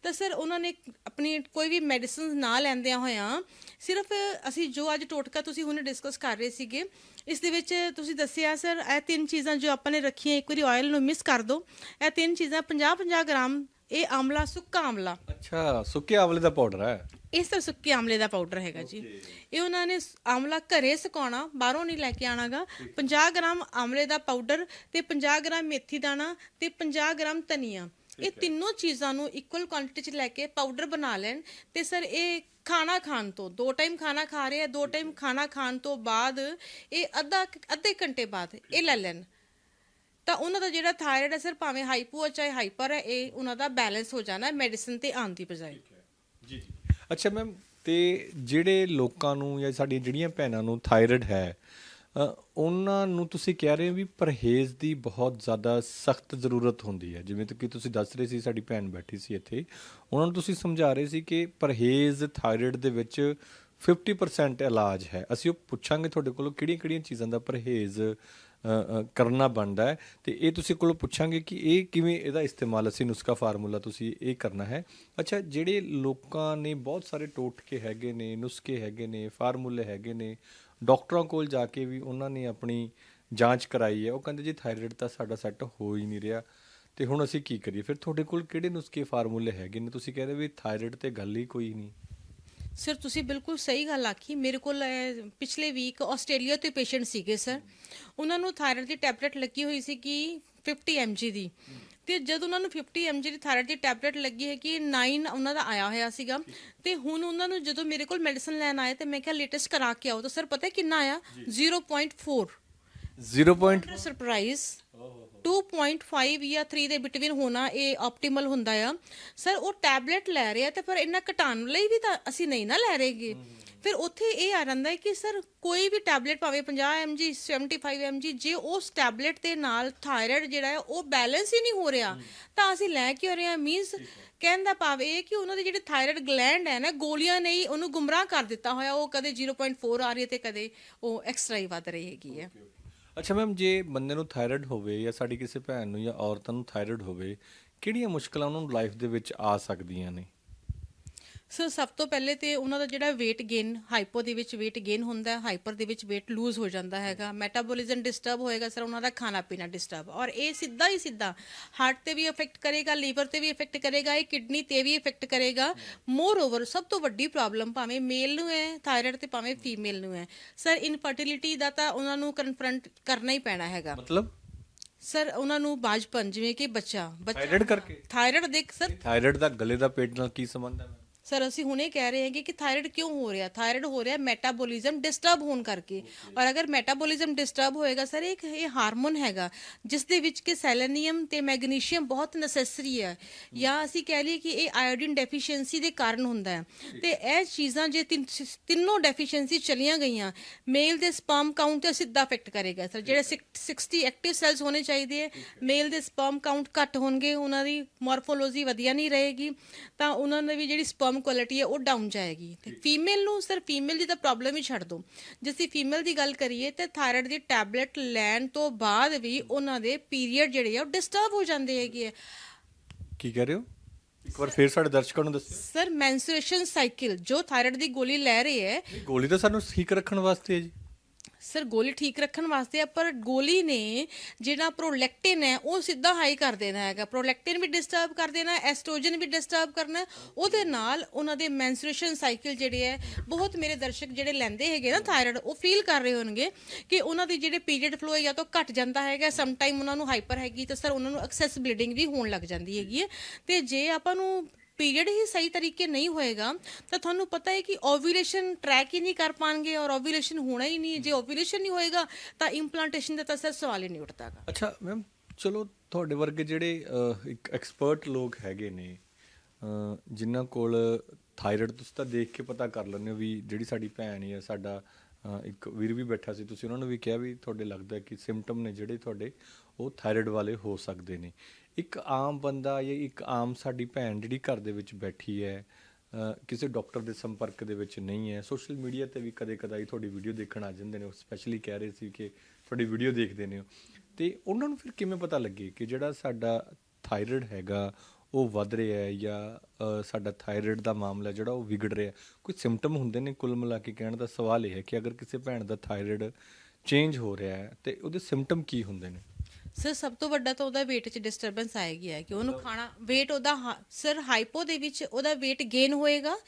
ਤਾਂ ਸਰ ਉਹਨਾਂ ਨੇ ਆਪਣੀ ਕੋਈ ਵੀ ਮੈਡੀਸਿਨਸ ਨਾ ਲੈਂਦਿਆਂ ਹੋਇਆਂ ਸਿਰਫ ਅਸੀਂ ਜੋ ਅੱਜ ਟੋਟਕਾ ਤੁਸੀਂ ਹੁਣੇ ਡਿਸਕਸ ਕਰ ਰਹੇ ਸੀਗੇ ਇਸ ਦੇ ਵਿੱਚ ਤੁਸੀਂ ਦੱਸਿਆ ਸਰ ਇਹ ਤਿੰਨ ਚੀਜ਼ਾਂ ਜੋ ਆਪਾਂ ਨੇ ਰੱਖੀਆਂ ਇੱਕ ਵਾਰੀ ਆਇਲ ਨੂੰ ਮਿਸ ਕਰ ਦਿਓ ਇਹ ਤਿੰਨ ਚੀਜ਼ਾਂ 50 50 ਗ੍ਰਾਮ ਇਹ ਆਮਲਾ ਸੁੱਕਾ ਆਮਲਾ ਅੱਛਾ ਸੁੱਕੇ ਆਵਲੇ ਦਾ ਪਾਊਡਰ ਹੈ। ਇਸ ਤਰ੍ਹਾਂ ਸੁੱਕੇ ਆਮਲੇ ਦਾ ਪਾਊਡਰ ਹੈਗਾ ਜੀ। ਇਹ ਉਹਨਾਂ ਨੇ ਸ- ਆਮਲਾ ਘਰੇ ਸੁਕਾਉਣਾ ਬਾਹਰੋਂ ਨਹੀਂ ਲੈ ਕੇ ਆਣਾਗਾ। 50 ਗ੍ਰਾਮ ਆਮਲੇ ਦਾ ਪਾਊਡਰ ਤੇ 50 ਗ੍ਰਾਮ ਮੇਥੀ ਦਾਣਾ ਤੇ 50 ਗ੍ਰਾਮ ਧਨੀਆ। ਇਹ ਤਿੰਨੋਂ ਚੀਜ਼ਾਂ ਨੂੰ ਇਕੁਅਲ ਕੁਆਂਟੀਟੀ ਚ ਲੈ ਕੇ ਪਾਊਡਰ ਬਣਾ ਲੈਣ। ਤੇ ਸਰ ਇਹ ਖਾਣਾ ਖਾਣ ਤੋਂ ਦੋ ਟਾਈਮ ਖਾਣਾ ਖਾ ਰਹੇ ਆ ਦੋ ਟਾਈਮ ਖਾਣਾ ਖਾਣ ਤੋਂ ਬਾਅਦ ਇਹ ਅੱਧਾ ਅੱਧੇ ਘੰਟੇ ਬਾਅਦ ਇਹ ਲੈ ਲੈਣ। ਤਾਂ ਉਹਨਾਂ ਦਾ ਜਿਹੜਾ ਥਾਇਰਾਇਡ ਹੈ ਸਰ ਭਾਵੇਂ ਹਾਈਪੋ ਹੈ ਚਾਹੇ ਹਾਈਪਰ ਹੈ ਇਹ ਉਹਨਾਂ ਦਾ ਬੈਲੈਂਸ ਹੋ ਜਾਣਾ ਮੈਡੀਸਿਨ ਤੇ ਆਉਣ ਦੀ ਬਜਾਏ। ਜੀ ਜੀ। ਅੱਛਾ ਮੈਮ, ਤੇ ਜਿਹੜੇ ਲੋਕਾਂ ਨੂੰ ਜਾਂ ਸਾਡੀਆਂ ਜਿਹੜੀਆਂ ਭੈਣਾਂ ਨੂੰ ਥਾਇਰਾਇਡ ਹੈ ਉਹਨਾਂ ਨੂੰ ਤੁਸੀਂ ਕਹਿ ਰਹੇ ਹੋ ਵੀ ਪਰਹੇਜ਼ ਦੀ ਬਹੁਤ ਜ਼ਿਆਦਾ ਸਖਤ ਜ਼ਰੂਰਤ ਹੁੰਦੀ ਹੈ। ਜਿਵੇਂ ਕਿ ਤੁਸੀਂ ਦੱਸ ਰਹੇ ਸੀ ਸਾਡੀ ਭੈਣ ਬੈਠੀ ਸੀ ਇੱਥੇ, ਉਹਨਾਂ ਨੂੰ ਤੁਸੀਂ ਸਮਝਾ ਰਹੇ ਸੀ ਕਿ ਪਰਹੇਜ਼ ਥਾਇਰਾਇਡ ਦੇ ਵਿੱਚ 50% ਇਲਾਜ ਹੈ। ਅਸੀਂ ਉਹ ਪੁੱਛਾਂਗੇ ਤੁਹਾਡੇ ਕੋਲੋਂ ਕਿਹੜੀਆਂ-ਕਿਹੜੀਆਂ ਚੀਜ਼ਾਂ ਦਾ ਪਰਹੇਜ਼ ਕਰਨਾ ਬਣਦਾ ਹੈ। ਤੇ ਇਹ ਤੁਸੀਂ ਕੋਲੋਂ ਪੁੱਛਾਂਗੇ ਕਿ ਇਹ ਕਿਵੇਂ ਇਹਦਾ ਇਸਤੇਮਾਲ, ਅਸੀਂ ਨੁਸਖਾ ਫਾਰਮੂਲਾ ਤੁਸੀਂ ਇਹ ਕਰਨਾ ਹੈ। ਅੱਛਾ, ਜਿਹੜੇ ਲੋਕਾਂ ਨੇ ਬਹੁਤ ਸਾਰੇ ਟੋਟਕੇ ਹੈਗੇ ਨੇ, ਨੁਸਖੇ ਹੈਗੇ ਨੇ, ਫਾਰਮੂਲੇ ਹੈਗੇ ਨੇ, ਡਾਕਟਰਾਂ ਕੋਲ ਜਾ ਕੇ ਵੀ ਉਹਨਾਂ ਨੇ ਆਪਣੀ ਜਾਂਚ ਕਰਾਈ ਹੈ। ਉਹ ਕਹਿੰਦੇ ਜੀ ਥਾਇਰਾਇਡ ਤਾਂ ਸਾਡਾ ਸੈੱਟ ਹੋ ਹੀ ਨਹੀਂ ਰਿਹਾ। ਤੇ ਹੁਣ ਅਸੀਂ ਕੀ ਕਰੀਏ? ਫਿਰ ਤੁਹਾਡੇ ਕੋਲ ਕਿਹੜੇ ਨੁਸਖੇ ਫਾਰਮੂਲੇ ਹੈਗੇ ਨੇ? ਤੁਸੀਂ ਕਹਿੰਦੇ ਵੀ ਥਾਇਰਾਇਡ ਤੇ ਗੱਲ ਹੀ ਕੋਈ ਨਹੀਂ। ਸਰ ਤੁਸੀਂ ਬਿਲਕੁਲ ਸਹੀ ਗੱਲ ਆਖੀ। ਮੇਰੇ ਕੋਲ ਅਹ, ਪਿਛਲੇ ਵੀਕ ਆਸਟ੍ਰੇਲੀਆ ਤੋਂ ਪੇਸ਼ੈਂਟ ਸੀਗੇ ਸਰ ਉਹਨਾਂ ਨੂੰ ਥਾਇਰਾਇਡ ਦੀ ਟੈਬਲੇਟ ਲੱਗੀ ਹੋਈ ਸੀ ਕਿ 50 mg ਦੀ। ਤੇ ਜਦ ਉਹਨਾਂ ਨੂੰ 50 mg ਦੀ ਥਾਇਰਾਇਡ ਦੀ ਟੈਬਲੇਟ ਲੱਗੀ ਹੈ ਕਿ 9 ਉਹਨਾਂ ਦਾ ਆਇਆ ਹੋਇਆ ਸੀਗਾ ਤੇ ਹੁਣ ਉਹਨਾਂ ਨੂੰ ਜਦੋਂ ਮੇਰੇ ਕੋਲ ਮੈਡੀਸਨ ਲੈਣ ਆਏ ਤੇ ਮੈਂ ਕਿਹਾ ਲੇਟੈਸਟ ਕਰਾ ਕੇ ਆਓ ਤਾਂ ਸਰ ਪਤਾ ਹੈ ਕਿੰਨਾ ਆਇਆ? 0.4 0. point ਸਰਪ੍ਰਾਈਜ਼ 2.5 ਜਾਂ 3 ਦੇ ਬਿਟਵੀਨ ਹੋਣਾ ਇਹ ਆਪਟੀਮਲ ਹੁੰਦਾ ਆ। ਸਰ ਉਹ ਟੈਬਲੇਟ ਲੈ ਰਿਹਾ ਤੇ ਪਰ ਇਹਨਾਂ ਘਟਾਉਣ ਲਈ ਵੀ ਤਾਂ ਅਸੀਂ ਨਹੀਂ ਨਾ ਲੈ ਰਹੇਗੇ। ਫਿਰ ਉੱਥੇ ਇਹ ਆ ਜਾਂਦਾ ਹੈ ਕਿ ਸਰ ਕੋਈ ਵੀ ਟੈਬਲੇਟ ਭਾਵੇਂ 50 mg 75 mg ਜੇ ਉਸ ਟੈਬਲੇਟ ਦੇ ਨਾਲ ਥਾਇਰਾਇਡ ਜਿਹੜਾ ਹੈ, ਉਹ ਬੈਲੈਂਸ ਹੀ ਨਹੀਂ ਹੋ ਰਿਹਾ, ਤਾਂ ਅਸੀਂ ਲੈ ਕੇ ਆ ਰਹੇ ਹਾਂ? ਮੀਨਸ ਕਹਿਣ ਦਾ ਭਾਵ ਇਹ ਕਿ ਉਹਨਾਂ ਦੇ ਜਿਹੜੇ ਥਾਇਰਾਇਡ ਗਲੈਂਡ ਹੈ ਨਾ, ਗੋਲੀਆਂ ਨੇ ਉਹਨੂੰ ਗੁੰਮਰਾਹ ਕਰ ਦਿੱਤਾ ਹੋਇਆ, ਉਹ ਕਦੇ 0.4 ਆ ਰਹੀ ਹੈ ਤੇ ਕਦੇ ਉਹ ਐਕਸਟਰਾ ਹੀ ਵੱਧ ਰਹੀ ਹੈਗੀ ਹੈ। ਅੱਛਾ ਮੈਮ, ਜੇ ਬੰਦੇ ਨੂੰ ਥਾਇਰਾਇਡ ਹੋਵੇ ਜਾਂ ਸਾਡੀ ਕਿਸੇ ਭੈਣ ਨੂੰ ਜਾਂ ਔਰਤਾਂ ਨੂੰ ਥਾਇਰਾਇਡ ਹੋਵੇ, ਕਿਹੜੀਆਂ ਮੁਸ਼ਕਲਾਂ ਉਹਨਾਂ ਨੂੰ ਲਾਈਫ ਦੇ ਵਿੱਚ ਆ ਸਕਦੀਆਂ ਨੇ? ਸੋ ਸਭ ਤੋਂ ਪਹਿਲੇ ਤੇ ਉਹਨਾਂ ਦਾ ਜਿਹੜਾ weight gain ਹਾਈਪੋ ਦੇ ਵਿੱਚ weight gain ਹੁੰਦਾ ਹੈ ਹਾਈਪਰ ਦੇ ਵਿੱਚ weight lose ਹੋ ਜਾਂਦਾ ਹੈਗਾ। ਮੈਟਾਬੋਲਿਜ਼ਮ ਡਿਸਟਰਬ ਹੋਏਗਾ ਸਰ ਉਹਨਾਂ ਦਾ ਖਾਣਾ ਪੀਣਾ ਡਿਸਟਰਬ ਔਰ ਇਹ ਸਿੱਧਾ ਹੀ ਸਿੱਧਾ ਹਾਰਟ ਤੇ ਵੀ ਇਫੈਕਟ ਕਰੇਗਾ ਲੀਵਰ ਤੇ ਵੀ ਇਫੈਕਟ ਕਰੇਗਾ ਇਹ ਕਿਡਨੀ ਤੇ ਵੀ ਇਫੈਕਟ ਕਰੇਗਾ। ਮੋਰ ਓਵਰ ਸਭ ਤੋਂ ਵੱਡੀ ਪ੍ਰੋਬਲਮ ਭਾਵੇਂ ਮੇਲ ਨੂੰ ਹੈ ਥਾਇਰਾਇਡ ਤੇ ਭਾਵੇਂ ਫੀਮੇਲ ਨੂੰ ਹੈ ਸਰ ਇਨਫਰਟੀਲਿਟੀ ਦਾ ਤਾਂ ਉਹਨਾਂ ਨੂੰ ਕਨਫਰੰਟ ਕਰਨਾ ਹੀ ਪੈਣਾ ਹੈਗਾ। ਮਤਲਬ? ਸਰ ਉਹਨਾਂ ਨੂੰ ਬਾਜਪਨ ਜਿਵੇਂ ਕਿ ਬੱਚਾ ਬੱਚਾ ਥਾਇਰਾਇਡ ਕਰਕੇ? ਥਾਇਰਾਇਡ ਦੇਖ ਸਰ ਥਾਇਰਾਇਡ ਦਾ ਗਲੇ ਦਾ ਪੇਟ ਨਾਲ ਕੀ ਸੰਬੰਧ ਹੈ? ਸਰ, ਅਸੀਂ ਹੁਣੇ ਕਹਿ ਰਹੇ ਹੈਗੇ ਕਿ ਥਾਇਰਾਇਡ ਕਿਉਂ ਹੋ ਰਿਹਾ? ਥਾਇਰਾਇਡ ਹੋ ਰਿਹਾ ਮੈਟਾਬੋਲਿਜ਼ਮ ਡਿਸਟਰਬ ਹੋਣ ਕਰਕੇ। ਔਰ ਅਗਰ ਮੈਟਾਬੋਲਿਜ਼ਮ ਡਿਸਟਰਬ ਹੋਏਗਾ, ਸਰ ਇੱਕ ਇਹ ਹਾਰਮੋਨ ਹੈਗਾ, ਜਿਸ ਦੇ ਵਿੱਚ ਕਿ ਸੈਲੇਨੀਅਮ ਤੇ ਮੈਗਨੀਸ਼ੀਅਮ ਬਹੁਤ ਨੈਸੈਸਰੀ ਹੈ। ਜਾਂ ਅਸੀਂ ਕਹਿ ਲਈਏ ਕਿ ਇਹ ਆਇਓਡੀਨ ਡੈਫੀਸ਼ੀਐਂਸੀ ਦੇ ਕਾਰਨ ਹੁੰਦਾ ਹੈ। ਤੇ ਇਹ ਚੀਜ਼ਾਂ ਜੇ ਤਿੰਨ- ਤਿੰਨੋਂ ਡੈਫੀਸ਼ੀਐਂਸੀ ਚਲੀਆਂ ਗਈਆਂ ਮੇਲ ਦੇ ਸਪਰਮ ਕਾਊਂਟ ਤੇ ਸਿੱਧਾ ਇਫੈਕਟ ਕਰੇਗਾ। ਸਰ, ਜਿਹੜੇ 60 ਐਕਟਿਵ ਸੈਲਸ ਹੋਣੇ ਚਾਹੀਦੇ ਹੈ ਮੇਲ ਦੇ ਸਪਰਮ ਕਾਊਂਟ ਘੱਟ ਹੋਣਗੇ, ਉਹਨਾਂ ਦੀ ਮੋਰਫੋਲੋਜੀ ਵਧੀਆ ਨਹੀਂ ਰਹੇਗੀ। ਤਾਂ ਉਹਨਾਂ ਨੇ ਵੀ ਜਿਹੜੀ ਸਪਰਮ ਕੁਆਲਿਟੀ ਹੈ ਉਹ ਡਾਊਨ ਜਾਏਗੀ। ਤੇ ਫੀਮੇਲ ਨੂੰ ਸਰ ਫੀਮੇਲ ਦੀ ਤਾਂ ਪ੍ਰੋਬਲਮ ਹੀ ਛੱਡ ਦੋ। ਜੇ ਅਸੀਂ ਫੀਮੇਲ ਦੀ ਗੱਲ ਕਰੀਏ ਤੇ ਥਾਇਰਾਇਡ ਦੀ ਟੈਬਲੇਟ ਲੈਣ ਤੋਂ ਬਾਅਦ ਵੀ ਉਹਨਾਂ ਦੇ ਪੀਰੀਅਡ ਜਿਹੜੇ ਆ ਉਹ ਡਿਸਟਰਬ ਹੋ ਜਾਂਦੇ ਹੈਗੇ ਆ। ਕੀ ਕਹਿ ਰਹੇ ਹੋ? ਇੱਕ ਵਾਰ ਫੇਰ ਸਾਡੇ ਦਰਸ਼ਕਾਂ ਨੂੰ ਦੱਸੋ। ਸਰ ਮੈਂਸੂਰੇਸ਼ਨ ਸਾਈਕਲ ਜੋ ਥਾਇਰਾਇਡ ਦੀ ਗੋਲੀ ਲੈ ਰਹੇ ਹੈ ਗੋਲੀ ਤਾਂ ਸਾਨੂੰ ਠੀਕ ਰੱਖਣ ਵਾਸਤੇ ਹੈ ਜੀ। ਸਰ ਗੋਲੀ ਠੀਕ ਰੱਖਣ ਵਾਸਤੇ ਆ, ਪਰ ਗੋਲੀ ਨੇ ਜਿਹੜਾ ਪ੍ਰੋਲੈਕਟਿਨ ਹੈ, ਉਹ ਸਿੱਧਾ ਹਾਈ ਕਰ ਦੇਣਾ ਹੈਗਾ। ਪ੍ਰੋਲੈਕਟਿਨ ਵੀ ਡਿਸਟਰਬ ਕਰ ਦੇਣਾ ਐਸਟ੍ਰੋਜਨ ਵੀ ਡਿਸਟਰਬ ਕਰਨਾ, ਉਹਦੇ ਨਾਲ ਉਹਨਾਂ ਦੇ ਮੈਂਸਟ੍ਰੂਏਸ਼ਨ ਸਾਈਕਲ ਜਿਹੜੇ ਹੈ, ਬਹੁਤ ਮੇਰੇ ਦਰਸ਼ਕ ਜਿਹੜੇ ਲੈਂਦੇ ਹੈਗੇ ਨਾ ਥਾਇਰਾਇਡ ਉਹ ਫੀਲ ਕਰ ਰਹੇ ਹੋਣਗੇ ਕਿ ਉਹਨਾਂ ਦੀ ਜਿਹੜੇ ਪੀਰੀਅਡ ਫਲੋ ਹੈ, ਜਾਂ ਤਾਂ ਘਟ ਜਾਂਦਾ ਹੈਗਾ ਸਮ ਟਾਈਮ ਉਹਨਾਂ ਨੂੰ ਹਾਈਪਰ ਹੈਗੀ, ਤਾਂ ਸਰ ਉਹਨਾਂ ਨੂੰ ਐਕਸੈਸ ਬਲੀਡਿੰਗ ਵੀ ਹੋਣ ਲੱਗ ਜਾਂਦੀ ਹੈਗੀ ਹੈ। ਤੇ ਜੇ ਆਪਾਂ ਨੂੰ ਪੀਰੀਅਡ ਹੀ ਸਹੀ ਤਰੀਕੇ ਨਹੀਂ ਹੋਏਗਾ, ਤਾਂ ਤੁਹਾਨੂੰ ਪਤਾ ਹੈ ਕਿ ਓਵੂਲੇਸ਼ਨ ਟਰੈਕ ਹੀ ਨਹੀਂ ਕਰ ਪਾਣਗੇ ਔਰ ਓਵੂਲੇਸ਼ਨ ਹੋਣਾ ਹੀ ਨਹੀਂ, ਜੇ ਓਵੂਲੇਸ਼ਨ ਨਹੀਂ ਹੋਏਗਾ, ਤਾਂ ਇੰਪਲਾਂਟੇਸ਼ਨ ਦਾ ਤਾਂ ਸਰ ਸਵਾਲ ਹੀ ਨਹੀਂ ਉੱਠਦਾਗਾ। ਅੱਛਾ ਮੈਮ ਚਲੋ ਤੁਹਾਡੇ ਵਰਗੇ ਜਿਹੜੇ ਇੱਕ ਐਕਸਪਰਟ ਲੋਕ ਹੈਗੇ ਨੇ ਜਿਨ੍ਹਾਂ ਕੋਲ ਥਾਇਰਾਇਡ ਤੁਸੀਂ ਤਾਂ ਦੇਖ ਕੇ ਪਤਾ ਕਰ ਲੈਂਦੇ ਹੋ ਵੀ ਜਿਹੜੀ ਸਾਡੀ ਭੈਣ ਹੈ ਸਾਡਾ ਇੱਕ ਵੀਰ ਵੀ ਬੈਠਾ ਸੀ, ਤੁਸੀਂ ਉਹਨਾਂ ਨੂੰ ਵੀ ਕਿਹਾ ਵੀ ਤੁਹਾਡੇ ਲੱਗਦਾ ਕਿ ਸਿੰਪਟਮ ਨੇ ਜਿਹੜੇ ਤੁਹਾਡੇ ਉਹ ਥਾਇਰਾਇਡ ਵਾਲੇ ਹੋ ਸਕਦੇ ਨੇ। ਇੱਕ ਆਮ ਬੰਦਾ ਜਾਂ ਇੱਕ ਆਮ ਸਾਡੀ ਭੈਣ ਜਿਹੜੀ ਘਰ ਦੇ ਵਿੱਚ ਬੈਠੀ ਹੈ ਕਿਸੇ ਡਾਕਟਰ ਦੇ ਸੰਪਰਕ ਦੇ ਵਿੱਚ ਨਹੀਂ ਹੈ, ਸੋਸ਼ਲ ਮੀਡੀਆ ਤੇ ਵੀ ਕਦੇ ਕਦਾਈ ਤੁਹਾਡੀ ਵੀਡੀਓ ਦੇਖਣ ਆ ਜਾਂਦੇ ਨੇ, ਉਹ ਸਪੈਸ਼ਲੀ ਕਹਿ ਰਹੇ ਸੀ ਕਿ ਤੁਹਾਡੀ ਵੀਡੀਓ ਦੇਖਦੇ ਨੇ ਉਹ। ਤੇ ਉਹਨਾਂ ਨੂੰ ਫਿਰ ਕਿਵੇਂ ਪਤਾ ਲੱਗੇ ਕਿ ਜਿਹੜਾ ਸਾਡਾ ਥਾਇਰਾਇਡ ਹੈਗਾ, ਉਹ ਵੱਧ ਰਿਹਾ ਹੈ ਜਾਂ ਸਾਡਾ ਥਾਇਰਾਇਡ ਦਾ ਮਾਮਲਾ ਜਿਹੜਾ ਉਹ ਵਿਗੜ ਰਿਹਾ ਕੋਈ ਸਿੰਪਟਮ ਹੁੰਦੇ ਨੇ ਕੁੱਲ ਮਿਲਾ ਕੇ ਕਹਿਣ ਦਾ ਸਵਾਲ ਇਹ ਹੈ ਕਿ ਅਗਰ ਕਿਸੇ ਭੈਣ ਦਾ ਥਾਇਰਾਇਡ ਚੇਂਜ ਹੋ ਰਿਹਾ ਹੈ, ਤੇ ਉਹਦੇ ਸਿੰਪਟਮ ਕੀ ਹੁੰਦੇ ਨੇ ਸਰ ਸਭ ਤੋਂ ਵੱਡਾ ਤਾਂ ਉਹਦਾ weight 'ਚ ਡਿਸਟਰਬੈਂਸ ਆਏਗੀ ਹੈ ਕਿ ਉਹਨੂੰ ਖਾਣਾ weight ਉਹਦਾ ਸਰ ਹਾਈਪੋ ਦੇ ਵਿੱਚ ਉਹਦਾ weight gain ਹੋਏਗਾ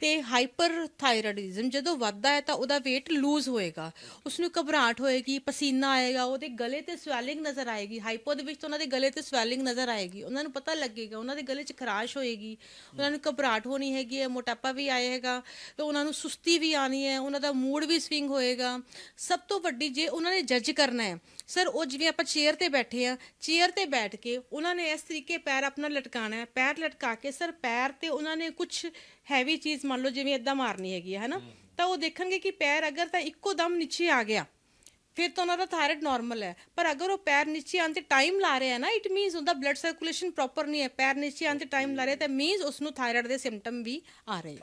ਤੇ ਹਾਈਪਰ ਥਾਇਰਾਇਡਿਜ਼ਮ ਜਦੋਂ ਵੱਧਦਾ ਹੈ ਤਾਂ ਉਹਦਾ weight lose ਹੋਏਗਾ। ਉਸ ਨੂੰ ਘਬਰਾਹਟ ਹੋਏਗੀ ਪਸੀਨਾ ਆਏਗਾ ਉਹਦੇ ਗਲੇ ਤੇ ਸਵੈਲਿੰਗ ਨਜ਼ਰ ਆਏਗੀ। ਹਾਈਪੋ ਦੇ ਵਿੱਚ ਤਾਂ ਉਹਨਾਂ ਦੇ ਗਲੇ ਤੇ ਸਵੈਲਿੰਗ ਨਜ਼ਰ ਆਏਗੀ। ਉਹਨਾਂ ਨੂੰ ਪਤਾ ਲੱਗੇਗਾ ਉਹਨਾਂ ਦੇ ਗਲੇ 'ਚ ਖਰਾਸ਼ ਹੋਏਗੀ ਉਹਨਾਂ ਨੂੰ ਘਬਰਾਹਟ ਹੋਣੀ ਹੈਗੀ ਹੈ ਮੋਟਾਪਾ ਵੀ ਆਏਗਾ ਤੇ ਉਹਨਾਂ ਨੂੰ ਸੁਸਤੀ ਵੀ ਆਣੀ ਹੈ ਉਹਨਾਂ ਦਾ ਮੂਡ ਵੀ ਸਵਿੰਗ ਹੋਏਗਾ। ਸਭ ਤੋਂ ਵੱਡੀ ਜੇ ਉਹਨਾਂ ਨੇ ਜੱਜ ਕਰਨਾ ਹੈ ਸਰ ਉਹ ਜਿਵੇਂ ਆਪਾਂ ਚੇਅਰ ਤੇ ਬੈਠੇ ਆ ਚੇਅਰ ਤੇ ਬੈਠ ਕੇ ਉਹਨਾਂ ਨੇ ਇਸ ਤਰੀਕੇ ਪੈਰ ਆਪਣਾ ਲਟਕਾਣਾ ਹੈ। ਪੈਰ ਲਟਕਾ ਕੇ ਸਰ ਪੈਰ ਤੇ ਉਹਨਾਂ ਨੇ ਕੁਝ ਹੈਵੀ ਚੀਜ਼ ਮੰਨ ਲਓ ਜਿਵੇਂ ਇਦਾਂ ਮਾਰਨੀ ਹੈਗੀ ਹੈ ਹਨਾ? ਤਾਂ ਉਹ ਦੇਖਣਗੇ ਕਿ ਪੈਰ ਅਗਰ ਤਾਂ ਇੱਕੋ ਦਮ ਨੀਚੇ ਆ ਗਿਆ ਫਿਰ ਤਾਂ ਉਹਨਾਂ ਦਾ ਥਾਇਰਾਇਡ ਨਾਰਮਲ ਹੈ। ਪਰ ਅਗਰ ਉਹ ਪੈਰ ਨੀਚੇ ਆਉਣ ਤੇ ਟਾਈਮ ਲਾ ਰਿਹਾ ਹੈ ਨਾ ਇਟ ਮੀਨਸ ਉਹਦਾ ਬਲੱਡ ਸਰਕੂਲੇਸ਼ਨ ਪ੍ਰੋਪਰ ਨਹੀਂ ਹੈ। ਪੈਰ ਨੀਚੇ ਆਉਣ ਤੇ ਟਾਈਮ ਲਾ ਰਿਹਾ ਤਾਂ ਮੀਨਸ ਉਸ ਨੂੰ ਥਾਇਰਾਇਡ ਦੇ ਸਿੰਪਟਮ ਵੀ ਆ ਰਹੇ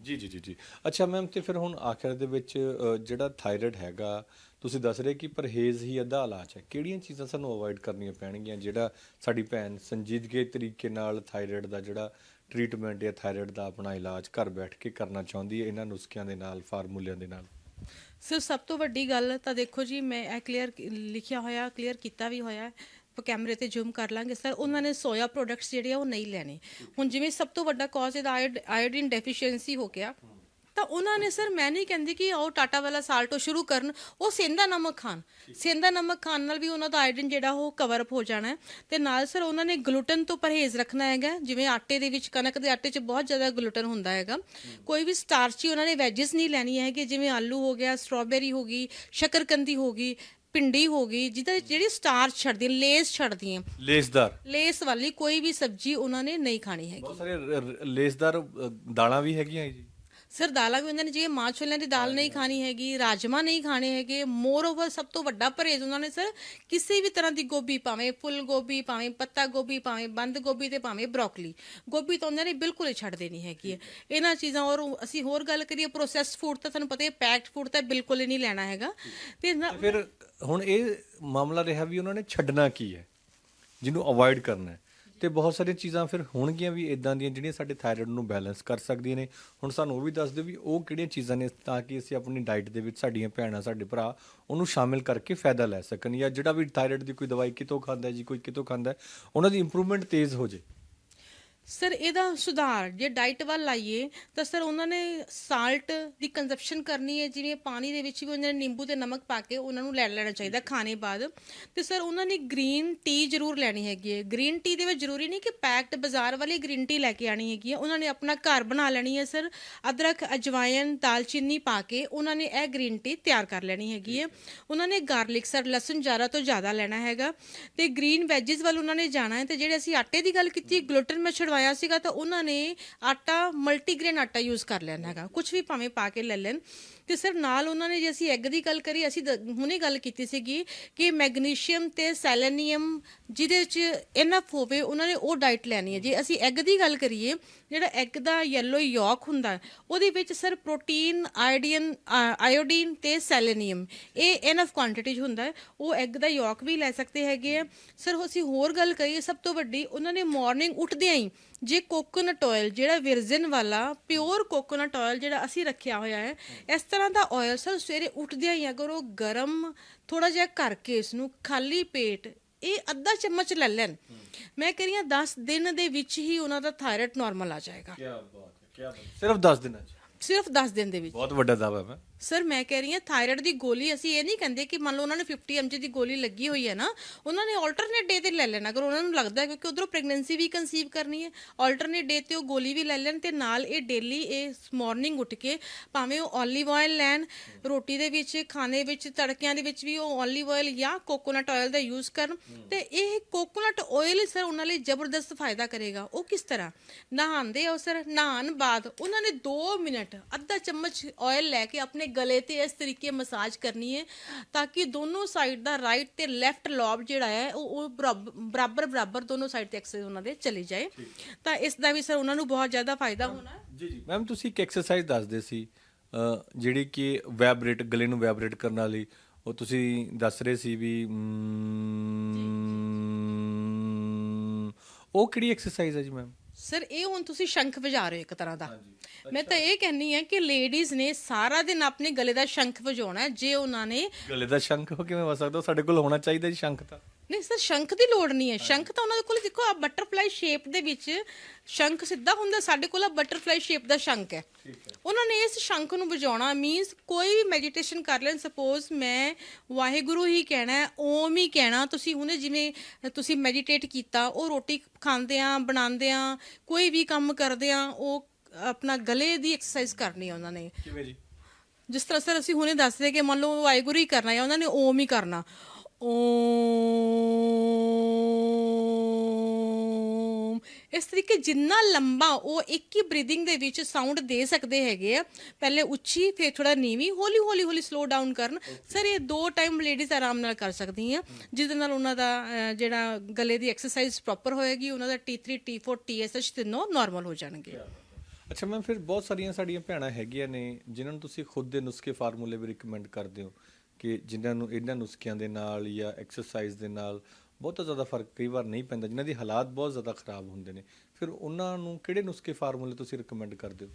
ਜੀ ਜੀ ਜੀ ਜੀ। ਅੱਛਾ ਮੈਮ ਤੇ ਫਿਰ ਹੁਣ ਆਖਿਰ ਦੇ ਵਿੱਚ ਅ, ਜਿਹੜਾ ਥਾਇਰਾਇਡ ਹੈਗਾ ਤੁਸੀਂ ਦੱਸ ਰਹੇ ਕਿ ਪਰਹੇਜ਼ ਹੀ ਅੱਧਾ ਇਲਾਜ ਹੈ। ਕਿਹੜੀਆਂ ਚੀਜ਼ਾਂ ਸਾਨੂੰ ਅਵੋਇਡ ਕਰਨੀਆਂ ਪੈਣਗੀਆਂ? ਜਿਹੜਾ ਸਾਡੀ ਭੈਣ ਸੰਜੀਦਗੀ ਤਰੀਕੇ ਨਾਲ ਥਾਇਰਾਇਡ ਦਾ ਜਿਹੜਾ ਟ੍ਰੀਟਮੈਂਟ ਜਾਂ ਥਾਇਰਾਇਡ ਦਾ ਆਪਣਾ ਇਲਾਜ ਘਰ ਬੈਠ ਕੇ ਕਰਨਾ ਚਾਹੁੰਦੀ ਹੈ, ਇਹਨਾਂ ਨੁਸਖਿਆਂ ਦੇ ਨਾਲ, ਫਾਰਮੂਲਿਆਂ ਦੇ ਨਾਲ? ਸਰ, ਸਭ ਤੋਂ ਵੱਡੀ ਗੱਲ ਤਾਂ ਦੇਖੋ ਜੀ, ਮੈਂ ਇਹ ਕਲੀਅਰ ਲਿਖਿਆ ਹੋਇਆ ਕਲੀਅਰ ਕੀਤਾ ਵੀ ਹੋਇਆ ਕੈਮਰੇ ਤੇ ਜ਼ੂਮ ਕਰ ਲਾਂਗੇ। ਸਰ, ਉਹਨਾਂ ਨੇ ਸੋਇਆ ਪ੍ਰੋਡਕਟਸ ਜਿਹੜੇ ਆ, ਉਹ ਨਹੀਂ ਲੈਣੇ। ਹੁਣ ਜਿਵੇਂ ਸਭ ਤੋਂ ਵੱਡਾ ਕਾਜ਼ ਇਹਦਾ ਆਇਓਡੀਨ ਡੈਫੀਸ਼ੀਐਂਸੀ ਹੋ ਗਿਆ ਤਾਂ ਉਹਨਾਂ ਨੇ ਸਰ ਮੈਂ ਨਹੀਂ ਕਹਿੰਦੀ ਕਿ ਉਹ ਟਾਟਾ ਵਾਲਾ ਸਾਲਟੋ ਸ਼ੁਰੂ ਕਰਨ ਉਹ ਸੇਂਦਾ ਨਮਕ ਖਾਣ। ਸੇਂਦਾ ਨਮਕ ਖਾਣ ਨਾਲ ਵੀ ਉਹਨਾਂ ਦਾ ਆਇਓਡੀਨ ਜਿਹੜਾ ਉਹ ਕਵਰ ਅਪ ਹੋ ਜਾਣਾ ਹੈ। ਤੇ ਨਾਲ ਸਰ ਉਹਨਾਂ ਨੇ ਗਲੂਟਨ ਤੋਂ ਪਰਹੇਜ਼ ਰੱਖਣਾ ਹੈਗਾ ਜਿਵੇਂ ਆਟੇ ਦੇ ਵਿੱਚ ਕਣਕ ਦੇ ਆਟੇ 'ਚ ਬਹੁਤ ਜ਼ਿਆਦਾ ਗਲੂਟਨ ਹੁੰਦਾ ਹੈਗਾ। ਕੋਈ ਵੀ ਸਟਾਰਚੀ ਉਹਨਾਂ ਨੇ ਵੈਜਿਸ ਨਹੀਂ ਲੈਣੀ ਹੈਗੀ ਜਿਵੇਂ ਆਲੂ ਹੋ ਗਿਆ ਸਟ੍ਰਾਬੇਰੀ ਹੋ ਗਈ ਸ਼ਕਰਕੰਦੀ ਹੋ ਗਈ ਪਿੰਡੀ ਹੋ ਗਈ ਜਿਹਦਾ ਜਿਹੜੀ ਸਟਾਰਚ ਛੱਡਦੀ ਲੇਸ ਛੱਡਦੀ ਹੈ ਲੇਸਦਾਰ। ਲੇਸ ਵਾਲੀ ਕੋਈ ਵੀ ਸਬਜ਼ੀ ਉਹਨਾਂ ਨੇ ਨਹੀਂ ਖਾਣੀ ਹੈਗੀ। ਬਹੁਤ ਸਾਰੇ ਲੇਸਦਾਰ ਦਾਲਾਂ ਵੀ ਹੈਗੀਆਂ ਜੀ। ਸਰ ਦਾਲਾਂ ਵੀ ਉਹਨਾਂ ਨੇ ਜਿਵੇਂ ਮਾਂ ਛੋਲਿਆਂ ਦੀ ਦਾਲ ਨਹੀਂ ਖਾਣੀ ਹੈਗੀ ਰਾਜਮਾ ਨਹੀਂ ਖਾਣੇ ਹੈਗੇ ਮੋਰ ਓਵਰ ਸਭ ਤੋਂ ਵੱਡਾ ਪਰਹੇਜ਼ ਉਹਨਾਂ ਨੇ ਸਰ ਕਿਸੇ ਵੀ ਤਰ੍ਹਾਂ ਦੀ ਗੋਭੀ ਭਾਵੇਂ ਫੁੱਲ ਗੋਭੀ ਭਾਵੇਂ ਪੱਤਾ ਗੋਭੀ ਭਾਵੇਂ ਬੰਦ ਗੋਭੀ ਤੇ ਭਾਵੇਂ ਬ੍ਰੋਕਲੀ ਗੋਭੀ ਤਾਂ ਉਹਨਾਂ ਨੇ ਬਿਲਕੁਲ ਹੀ ਛੱਡ ਦੇਣੀ ਹੈਗੀ ਹੈ। ਇਹਨਾਂ ਚੀਜ਼ਾਂ ਔਰ ਅਸੀਂ ਹੋਰ ਗੱਲ ਕਰੀਏ ਪ੍ਰੋਸੈਸਡ ਫੂਡ ਤਾਂ ਤੁਹਾਨੂੰ ਪਤਾ ਹੈ ਪੈਕਡ ਫੂਡ ਤਾਂ ਬਿਲਕੁਲ ਹੀ ਨਹੀਂ ਲੈਣਾ ਹੈਗਾ। ਤੇ ਫਿਰ ਹੁਣ ਇਹ ਮਾਮਲਾ ਰਿਹਾ ਵੀ ਉਹਨਾਂ ਨੇ ਛੱਡਣਾ ਕੀ ਹੈ ਜਿਹਨੂੰ ਅਵੋਇਡ ਕਰਨਾ ਹੈ। ਤੇ ਬਹੁਤ ਸਾਰੀਆਂ ਚੀਜ਼ਾਂ ਫਿਰ ਹੋਣਗੀਆਂ ਵੀ ਇਦਾਂ ਦੀਆਂ ਜਿਹੜੀਆਂ ਸਾਡੇ ਥਾਇਰਾਇਡ ਨੂੰ ਬੈਲੈਂਸ ਕਰ ਸਕਦੀਆਂ ਨੇ। ਹੁਣ ਸਾਨੂੰ ਉਹ ਵੀ ਦੱਸ ਦਿਓ ਵੀ ਉਹ ਕਿਹੜੀਆਂ ਚੀਜ਼ਾਂ ਨੇ ਤਾਂ ਕਿ ਅਸੀਂ ਆਪਣੀ ਡਾਈਟ ਦੇ ਵਿੱਚ ਸਾਡੀਆਂ ਭੈਣਾਂ, ਸਾਡੇ ਭਰਾ ਉਹਨੂੰ ਸ਼ਾਮਿਲ ਕਰਕੇ ਫਾਇਦਾ ਲੈ ਸਕਣ ਜਾਂ ਜਿਹੜਾ ਵੀ ਥਾਇਰਾਇਡ ਦੀ ਕੋਈ ਦਵਾਈ ਕਿਤੋਂ ਖਾਂਦਾ ਜੀ, ਕੋਈ ਕਿਤੋਂ ਖਾਂਦਾ ਉਹਨਾਂ ਦੀ ਇੰਪਰੂਵਮੈਂਟ ਤੇਜ਼ ਹੋ ਜੇ ਸਰ, ਇਹਦਾ ਸੁਧਾਰ, ਜੇ ਡਾਈਟ ਵੱਲ ਲਾਈਏ, ਤਾਂ ਸਰ ਉਹਨਾਂ ਨੇ ਸਾਲਟ ਦੀ ਕੰਜਪਸ਼ਨ ਕਰਨੀ ਹੈ, ਜਿਵੇਂ ਪਾਣੀ ਦੇ ਵਿੱਚ ਵੀ ਉਹਨਾਂ ਨੇ ਨਿੰਬੂ ਤੇ ਨਮਕ ਪਾ ਕੇ ਉਹਨਾਂ ਨੂੰ ਲੈ ਲੈਣਾ ਚਾਹੀਦਾ ਖਾਣੇ ਬਾਅਦ। ਤੇ ਸਰ, ਉਹਨਾਂ ਨੇ ਗ੍ਰੀਨ ਟੀ ਜ਼ਰੂਰ ਲੈਣੀ ਹੈਗੀ ਹੈ। ਗ੍ਰੀਨ ਟੀ ਦੇ ਵਿੱਚ ਜ਼ਰੂਰੀ ਨਹੀਂ ਕਿ ਪੈਕਡ ਬਾਜ਼ਾਰ ਵਾਲੀ ਗ੍ਰੀਨ ਟੀ ਲੈ ਕੇ ਆਣੀ ਹੈਗੀ ਹੈ। ਉਹਨਾਂ ਨੇ ਆਪਣਾ ਘਰ ਬਣਾ ਲੈਣੀ ਹੈ ਸਰ। ਅਦਰਕ ਅਜਵਾਇਨ ਦਾਲਚੀਨੀ ਪਾ ਕੇ ਉਹਨਾਂ ਨੇ ਇਹ ਗ੍ਰੀਨ ਟੀ ਤਿਆਰ ਕਰ ਲੈਣੀ ਹੈਗੀ ਹੈ। ਉਹਨਾਂ ਨੇ ਗਾਰਲਿਕ ਸਰ, ਲਸਣ ਜ਼ਿਆਦਾ ਤੋਂ ਜ਼ਿਆਦਾ ਲੈਣਾ ਹੈਗਾ। ਤੇ ਗ੍ਰੀਨ ਵੈਜੀਜ਼ ਵੱਲ ਉਹਨਾਂ ਨੇ ਜਾਣਾ ਹੈ। ਤੇ ਜਿਹੜੇ ਅਸੀਂ ਆਟੇ ਦੀ ਗੱਲ ਕੀਤੀ ਗਲੂਟਨ ਮੈਂ ਛਡਵਾਇਆ ਸੀਗਾ ਤਾਂ ਉਹਨਾਂ ਨੇ ਆਟਾ ਮਲਟੀਗ੍ਰੇਨ ਆਟਾ ਯੂਜ਼ ਕਰ ਲੈਣਾ ਹੈਗਾ। ਕੁਝ ਵੀ ਭਾਵੇਂ ਪਾ ਕੇ ਲੈ ਲੈਣ। ਤੇ ਸਰ ਨਾਲ ਉਹਨਾਂ ਨੇ ਜੇ ਅਸੀਂ ਐਗ ਦੀ ਗੱਲ ਕਰੀ ਅਸੀਂ ਦ- ਹੁਣੇ ਗੱਲ ਕੀਤੀ ਸੀਗੀ ਕਿ ਮੈਗਨੀਸ਼ੀਅਮ ਤੇ ਸੈਲੇਨੀਅਮ ਜਿਹਦੇ ਵਿੱਚ ਇਨਫ ਹੋਵੇ ਉਹਨਾਂ ਨੇ ਉਹ ਡਾਈਟ ਲੈਣੀ ਹੈ। ਜੇ ਅਸੀਂ ਐਗ ਦੀ ਗੱਲ ਕਰੀਏ ਜਿਹੜਾ ਐਗ ਦਾ ਯੈਲੋ ਯੋਕ ਹੁੰਦਾ ਹੈ, ਉਹਦੇ ਵਿੱਚ ਸਰ ਪ੍ਰੋਟੀਨ ਆਇਓਡੀਨ ਆਇਓਡੀਨ ਤੇ ਸੈਲੇਨੀਅਮ ਇਹ ਇਨਫ ਕੁਆਂਟੀਟੀ 'ਚ ਹੁੰਦਾ ਹੈ। ਉਹ ਐਗ ਦਾ ਯੋਕ ਵੀ ਲੈ ਸਕਦੇ ਹੈਗੇ ਆ। ਸਰ ਅਸੀਂ ਹੋਰ ਗੱਲ ਕਰੀਏ ਸਭ ਤੋਂ ਵੱਡੀ ਉਹਨਾਂ ਨੇ ਮਾਰਨਿੰਗ ਉੱਠਦਿਆਂ ਹੀ ਜੇ ਕੋਕੋਨਟ ਆਇਲ ਜਿਹੜਾ ਵਿਰਜਨ ਵਾਲਾ ਪਿਓਰ ਕੋਕੋਨਟ ਆਇਲ ਜਿਹੜਾ ਅਸੀਂ ਰੱਖਿਆ ਹੋਇਆ ਹੈ, ਇਸ ਤਰ੍ਹਾਂ ਦਾ ਆਇਲ ਸਰ ਸਵੇਰੇ ਉੱਠਦਿਆਂ ਹੀ ਅਗਰ ਉਹ ਗਰਮ ਥੋੜਾ ਜਿਹਾ ਕਰਕੇ ਇਸ ਨੂੰ ਖਾਲੀ ਪੇਟ, ਇਹ ਅੱਧਾ ਚਮਚ ਲੈ ਲੈਣ। ਮੈਂ ਕਹ ਰਹੀ ਹਾਂ 10 ਦਿਨ ਦੇ ਵਿੱਚ ਹੀ ਉਹਨਾਂ ਦਾ ਥਾਇਰਾਇਡ ਨਾਰਮਲ ਆ ਜਾਏਗਾ। ਕੀ ਬਾਤ ਹੈ ਕੀ ਬਾਤ ਸਿਰਫ 10 ਦਿਨਾਂ ਚ। ਸਿਰਫ 10 ਦਿਨ ਦੇ ਵਿੱਚ। ਬਹੁਤ ਵੱਡਾ ਦਾਅਵਾ ਹੈ ਸਰ ਮੈਂ ਕਹਿ ਰਹੀ ਹਾਂ ਥਾਇਰਾਇਡ ਦੀ ਗੋਲੀ ਅਸੀਂ ਇਹ ਨਹੀਂ ਕਹਿੰਦੇ ਕਿ ਮੰਨ ਲਓ ਉਹਨਾਂ ਨੇ 50 mg ਦੀ ਗੋਲੀ ਲੱਗੀ ਹੋਈ ਹੈ ਨਾ ਉਹਨਾਂ ਨੇ ਆਲਟਰਨੇਟ ਡੇ ਤੇ ਲੈ ਲੈਣਾ। ਅਗਰ ਉਹਨਾਂ ਨੂੰ ਲੱਗਦਾ ਹੈ ਕਿਉਂਕਿ ਉਧਰੋਂ ਪ੍ਰੈਗਨੈਂਸੀ ਵੀ ਕਨਸੀਵ ਕਰਨੀ ਹੈ ਆਲਟਰਨੇਟ ਡੇ ਤੇ ਉਹ ਗੋਲੀ ਵੀ ਲੈ ਲੈਣ ਤੇ ਨਾਲ ਇਹ ਡੇਲੀ ਇਹ ਮਾਰਨਿੰਗ ਉੱਠ ਕੇ ਭਾਵੇਂ ਉਹ 올ਿਵ ਆਇਲ ਲੈਣ ਰੋਟੀ ਦੇ ਵਿੱਚ ਖਾਣੇ ਵਿੱਚ ਤੜਕਿਆਂ ਦੇ ਵਿੱਚ ਵੀ ਉਹ 올ਿਵ ਆਇਲ ਜਾਂ ਕੋਕੋਨਟ ਆਇਲ ਦਾ ਯੂਜ਼ ਕਰਨ। ਤੇ ਇਹ ਕੋਕੋਨਟ ਆਇਲ ਸਰ ਉਹਨਾਂ ਲਈ ਜ਼ਬਰਦਸਤ ਫਾਇਦਾ ਕਰੇਗਾ। ਉਹ ਕਿਸ ਤਰ੍ਹਾਂ? ਨਹਾਉਂਦੇ ਹੋ ਸਰ ਨਹਾਉਣ ਬਾਅਦ ਉਹਨਾਂ ਨੇ 2 ਮਿੰਟ ਅੱਧਾ ਚਮਚ ਆਇਲ ਲੈ ਕੇ ਆਪਣੇ ਗਲੇ ਤੇ ਇਸ ਤਰੀਕੇ ਮਸਾਜ ਕਰਨੀ ਹੈ ਤਾਂ ਕਿ ਦੋਨੋਂ ਸਾਈਡ ਦਾ ਰਾਈਟ ਤੇ ਲੈਫਟ ਲੋਬ ਜਿਹੜਾ ਹੈ ਉਹ ਉਹ ਬਰਾਬ- ਬਰਾਬਰ ਬਰਾਬਰ ਦੋਨੋਂ ਸਾਈਡ ਤੇ ਐਕਸਰਸਾਈਜ਼ ਉਹਨਾਂ ਦੇ ਚਲੀ ਜਾਏ। ਤਾਂ ਇਸ ਦਾ ਵੀ ਸਰ ਉਹਨਾਂ ਨੂੰ ਬਹੁਤ ਜ਼ਿਆਦਾ ਫਾਇਦਾ ਹੋਣਾ। ਜੀ ਜੀ। ਮੈਮ ਤੁਸੀਂ ਇੱਕ ਐਕਸਰਸਾਈਜ਼ ਦੱਸਦੇ ਸੀ ਜਿਹੜੀ ਕਿ ਵੈਬਰੇਟ ਗਲੇ ਨੂੰ ਵੈਬਰੇਟ ਕਰਨ ਵਾਲੀ ਉਹ ਤੁਸੀਂ ਦੱਸ ਰਹੇ ਸੀ ਵੀ ਉਹ ਕਿਹੜੀ ਐਕਸਰਸਾਈਜ਼ ਹੈ ਜੀ ਮੈਮ? ਸਰ ਇਹ ਹੁਣ ਤੁਸੀਂ ਸ਼ੰਖ ਵਜਾ ਰਹੇ ਹੋ ਇੱਕ ਤਰ੍ਹਾਂ ਦਾ। ਮੈਂ ਤਾਂ ਇਹ ਕਹਿੰਨੀ ਆ ਕਿ ਲੇਡੀਜ਼ ਨੇ ਸਾਰਾ ਦਿਨ ਆਪਣੇ ਗਲੇ ਦਾ ਸ਼ੰਖ ਵਜਾਉਣਾ ਹੈ ਜੇ ਉਹਨਾਂ ਨੇ ਗਲੇ ਦਾ ਸ਼ੰਖ ਹੋ ਕਿਵੇਂ ਵਜ ਸਕਦਾ? ਉਹ ਸਾਡੇ ਕੋਲ ਹੋਣਾ ਚਾਹੀਦਾ ਜੀ ਸ਼ੰਖ ਤਾਂ। ਨਹੀਂ ਸਰ ਸ਼ੰਖ ਦੀ ਲੋੜ ਨਹੀਂ ਹੈ। ਸ਼ੰਖ ਤਾਂ ਉਹਨਾਂ ਦੇ ਕੋਲ ਦੇਖੋ ਆ ਬਟਰਫਲਾਈ ਸ਼ੇਪ ਦੇ ਵਿੱਚ ਸ਼ੰਖ ਸਿੱਧਾ ਹੁੰਦਾ ਸਾਡੇ ਕੋਲ ਆ ਬਟਰਫਲਾਈ ਸ਼ੇਪ ਦਾ ਸ਼ੰਖ ਹੈ। ਉਹਨਾਂ ਨੇ ਇਸ ਸ਼ੰਖ ਨੂੰ ਵਜਾਉਣਾ ਮੀਨਸ ਕੋਈ ਵੀ ਮੈਡੀਟੇਸ਼ਨ ਕਰ ਲੈਣ ਸਪੋਜ਼ ਮੈਂ ਵਾਹਿਗੁਰੂ ਹੀ ਕਹਿਣਾ ਓਮ ਹੀ ਕਹਿਣਾ ਤੁਸੀਂ ਹੁਣੇ ਜਿਵੇਂ ਤੁਸੀਂ ਮੈਡੀਟੇਟ ਕੀਤਾ ਉਹ ਰੋਟੀ ਖਾਂਦੇ ਆ ਬਣਾਉਂਦੇ ਆ ਕੋਈ ਵੀ ਕੰਮ ਕਰਦੇ ਆ ਉਹ ਆਪਣਾ ਗਲੇ ਦੀ ਐਕਸਰਸਾਈਜ਼ ਕਰਨੀ ਆ ਉਹਨਾਂ ਨੇ। ਕਿਵੇਂ ਜੀ? ਜਿਸ ਤਰ੍ਹਾਂ ਸਰ ਅਸੀਂ ਹੁਣੇ ਦੱਸ ਰਹੇ ਕਿ ਮੰਨ ਲਓ ਵਾਹਿਗੁਰੂ ਹੀ ਕਰਨਾ ਹੈ ਉਹਨਾਂ ਨੇ ਓਮ ਹੀ ਕਰਨਾ। ਓਮ। ਇਸ ਤਰੀਕੇ ਜਿੰਨਾ ਲੰਬਾ ਉਹ ਇੱਕ ਹੀ ਬਰੀਥਿੰਗ ਦੇ ਵਿੱਚ ਸਾਊਂਡ ਦੇ ਸਕਦੇ ਹੈਗੇ ਆ। ਪਹਿਲੇ ਉੱਚੀ ਫਿਰ ਥੋੜਾ ਨੀਵੀਂ ਹੌਲੀ ਹੌਲੀ ਹੌਲੀ ਸਲੋ ਡਾਊਨ ਕਰਨ। ਸਰ ਇਹ ਦੋ ਟਾਈਮ ਲੇਡੀਜ਼ ਆਰਾਮ ਨਾਲ ਕਰ ਸਕਦੀਆਂ। ਜਿਹਦੇ ਨਾਲ ਉਹਨਾਂ ਦਾ ਅਹ, ਜਿਹੜਾ ਗਲੇ ਦੀ ਐਕਸਰਸਾਈਜ਼ ਪ੍ਰੋਪਰ ਹੋਏਗੀ ਉਹਨਾਂ ਦਾ T3 T4 TSH ਤਿੰਨੋਂ ਨਾਰਮਲ ਹੋ ਜਾਣਗੇ। ਅੱਛਾ ਮੈਮ ਫਿਰ ਬਹੁਤ ਸਾਰੀਆਂ ਸਾਡੀਆਂ ਭੈਣਾਂ ਹੈਗੀਆਂ ਨੇ ਜਿਨ੍ਹਾਂ ਨੂੰ ਤੁਸੀਂ ਖੁਦ ਦੇ ਨੁਸਖੇ ਫਾਰਮੂਲੇ ਵੀ ਰეკਮੈਂਡ ਕਰਦੇ ਹੋ। ਕਿ ਜਿਨ੍ਹਾਂ ਨੂੰ, ਇਹਨਾਂ ਨੁਸਖਿਆਂ ਦੇ ਨਾਲ ਜਾਂ ਐਕਸਰਸਾਈਜ਼ ਦੇ ਨਾਲ ਬਹੁਤ ਜ਼ਿਆਦਾ ਫ਼ਰਕ ਕਈ ਵਾਰ ਨਹੀਂ ਪੈਂਦਾ, ਜਿਨ੍ਹਾਂ ਦੀ ਹਾਲਾਤ ਬਹੁਤ ਜ਼ਿਆਦਾ ਖਰਾਬ ਹੁੰਦੇ ਨੇ। ਫਿਰ ਉਹਨਾਂ ਨੂੰ ਕਿਹੜੇ ਨੁਸਖੇ ਫਾਰਮੂਲੇ ਤੁਸੀਂ ਰეკਮੈਂਡ ਕਰਦੇ ਹੋ?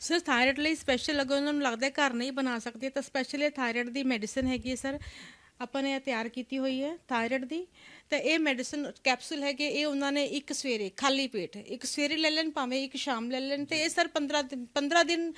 ਸਰ ਥਾਇਰਾਇਡ ਲਈ ਸਪੈਸ਼ਲ ਅਗਰ ਉਹਨਾਂ ਨੂੰ ਲੱਗਦਾ ਘਰ ਨਹੀਂ ਬਣਾ ਸਕਦੇ, ਤਾਂ ਸਪੈਸ਼ਲ ਇਹ ਥਾਇਰਾਇਡ ਦੀ ਮੈਡੀਸਿਨ ਹੈਗੀ ਹੈ ਸਰ। ਆਪਾਂ ਨੇ ਇਹ ਤਿਆਰ ਕੀਤੀ ਹੋਈ ਹੈ ਥਾਇਰਾਇਡ ਦੀ। ਤਾਂ ਇਹ ਮੈਡੀਸਨ ਕੈਪਸੂਲ ਹੈਗੇ, ਇਹ ਉਹਨਾਂ ਨੇ ਇੱਕ ਸਵੇਰੇ ਖਾਲੀ ਪੇਟ, ਇੱਕ ਸਵੇਰੇ ਲੈ ਲੈਣ, ਭਾਵੇਂ ਇੱਕ ਸ਼ਾਮ ਲੈ ਲੈਣ। ਤੇ ਇਹ ਸਰ 15 ਦਿਨ 15 ਦਿਨ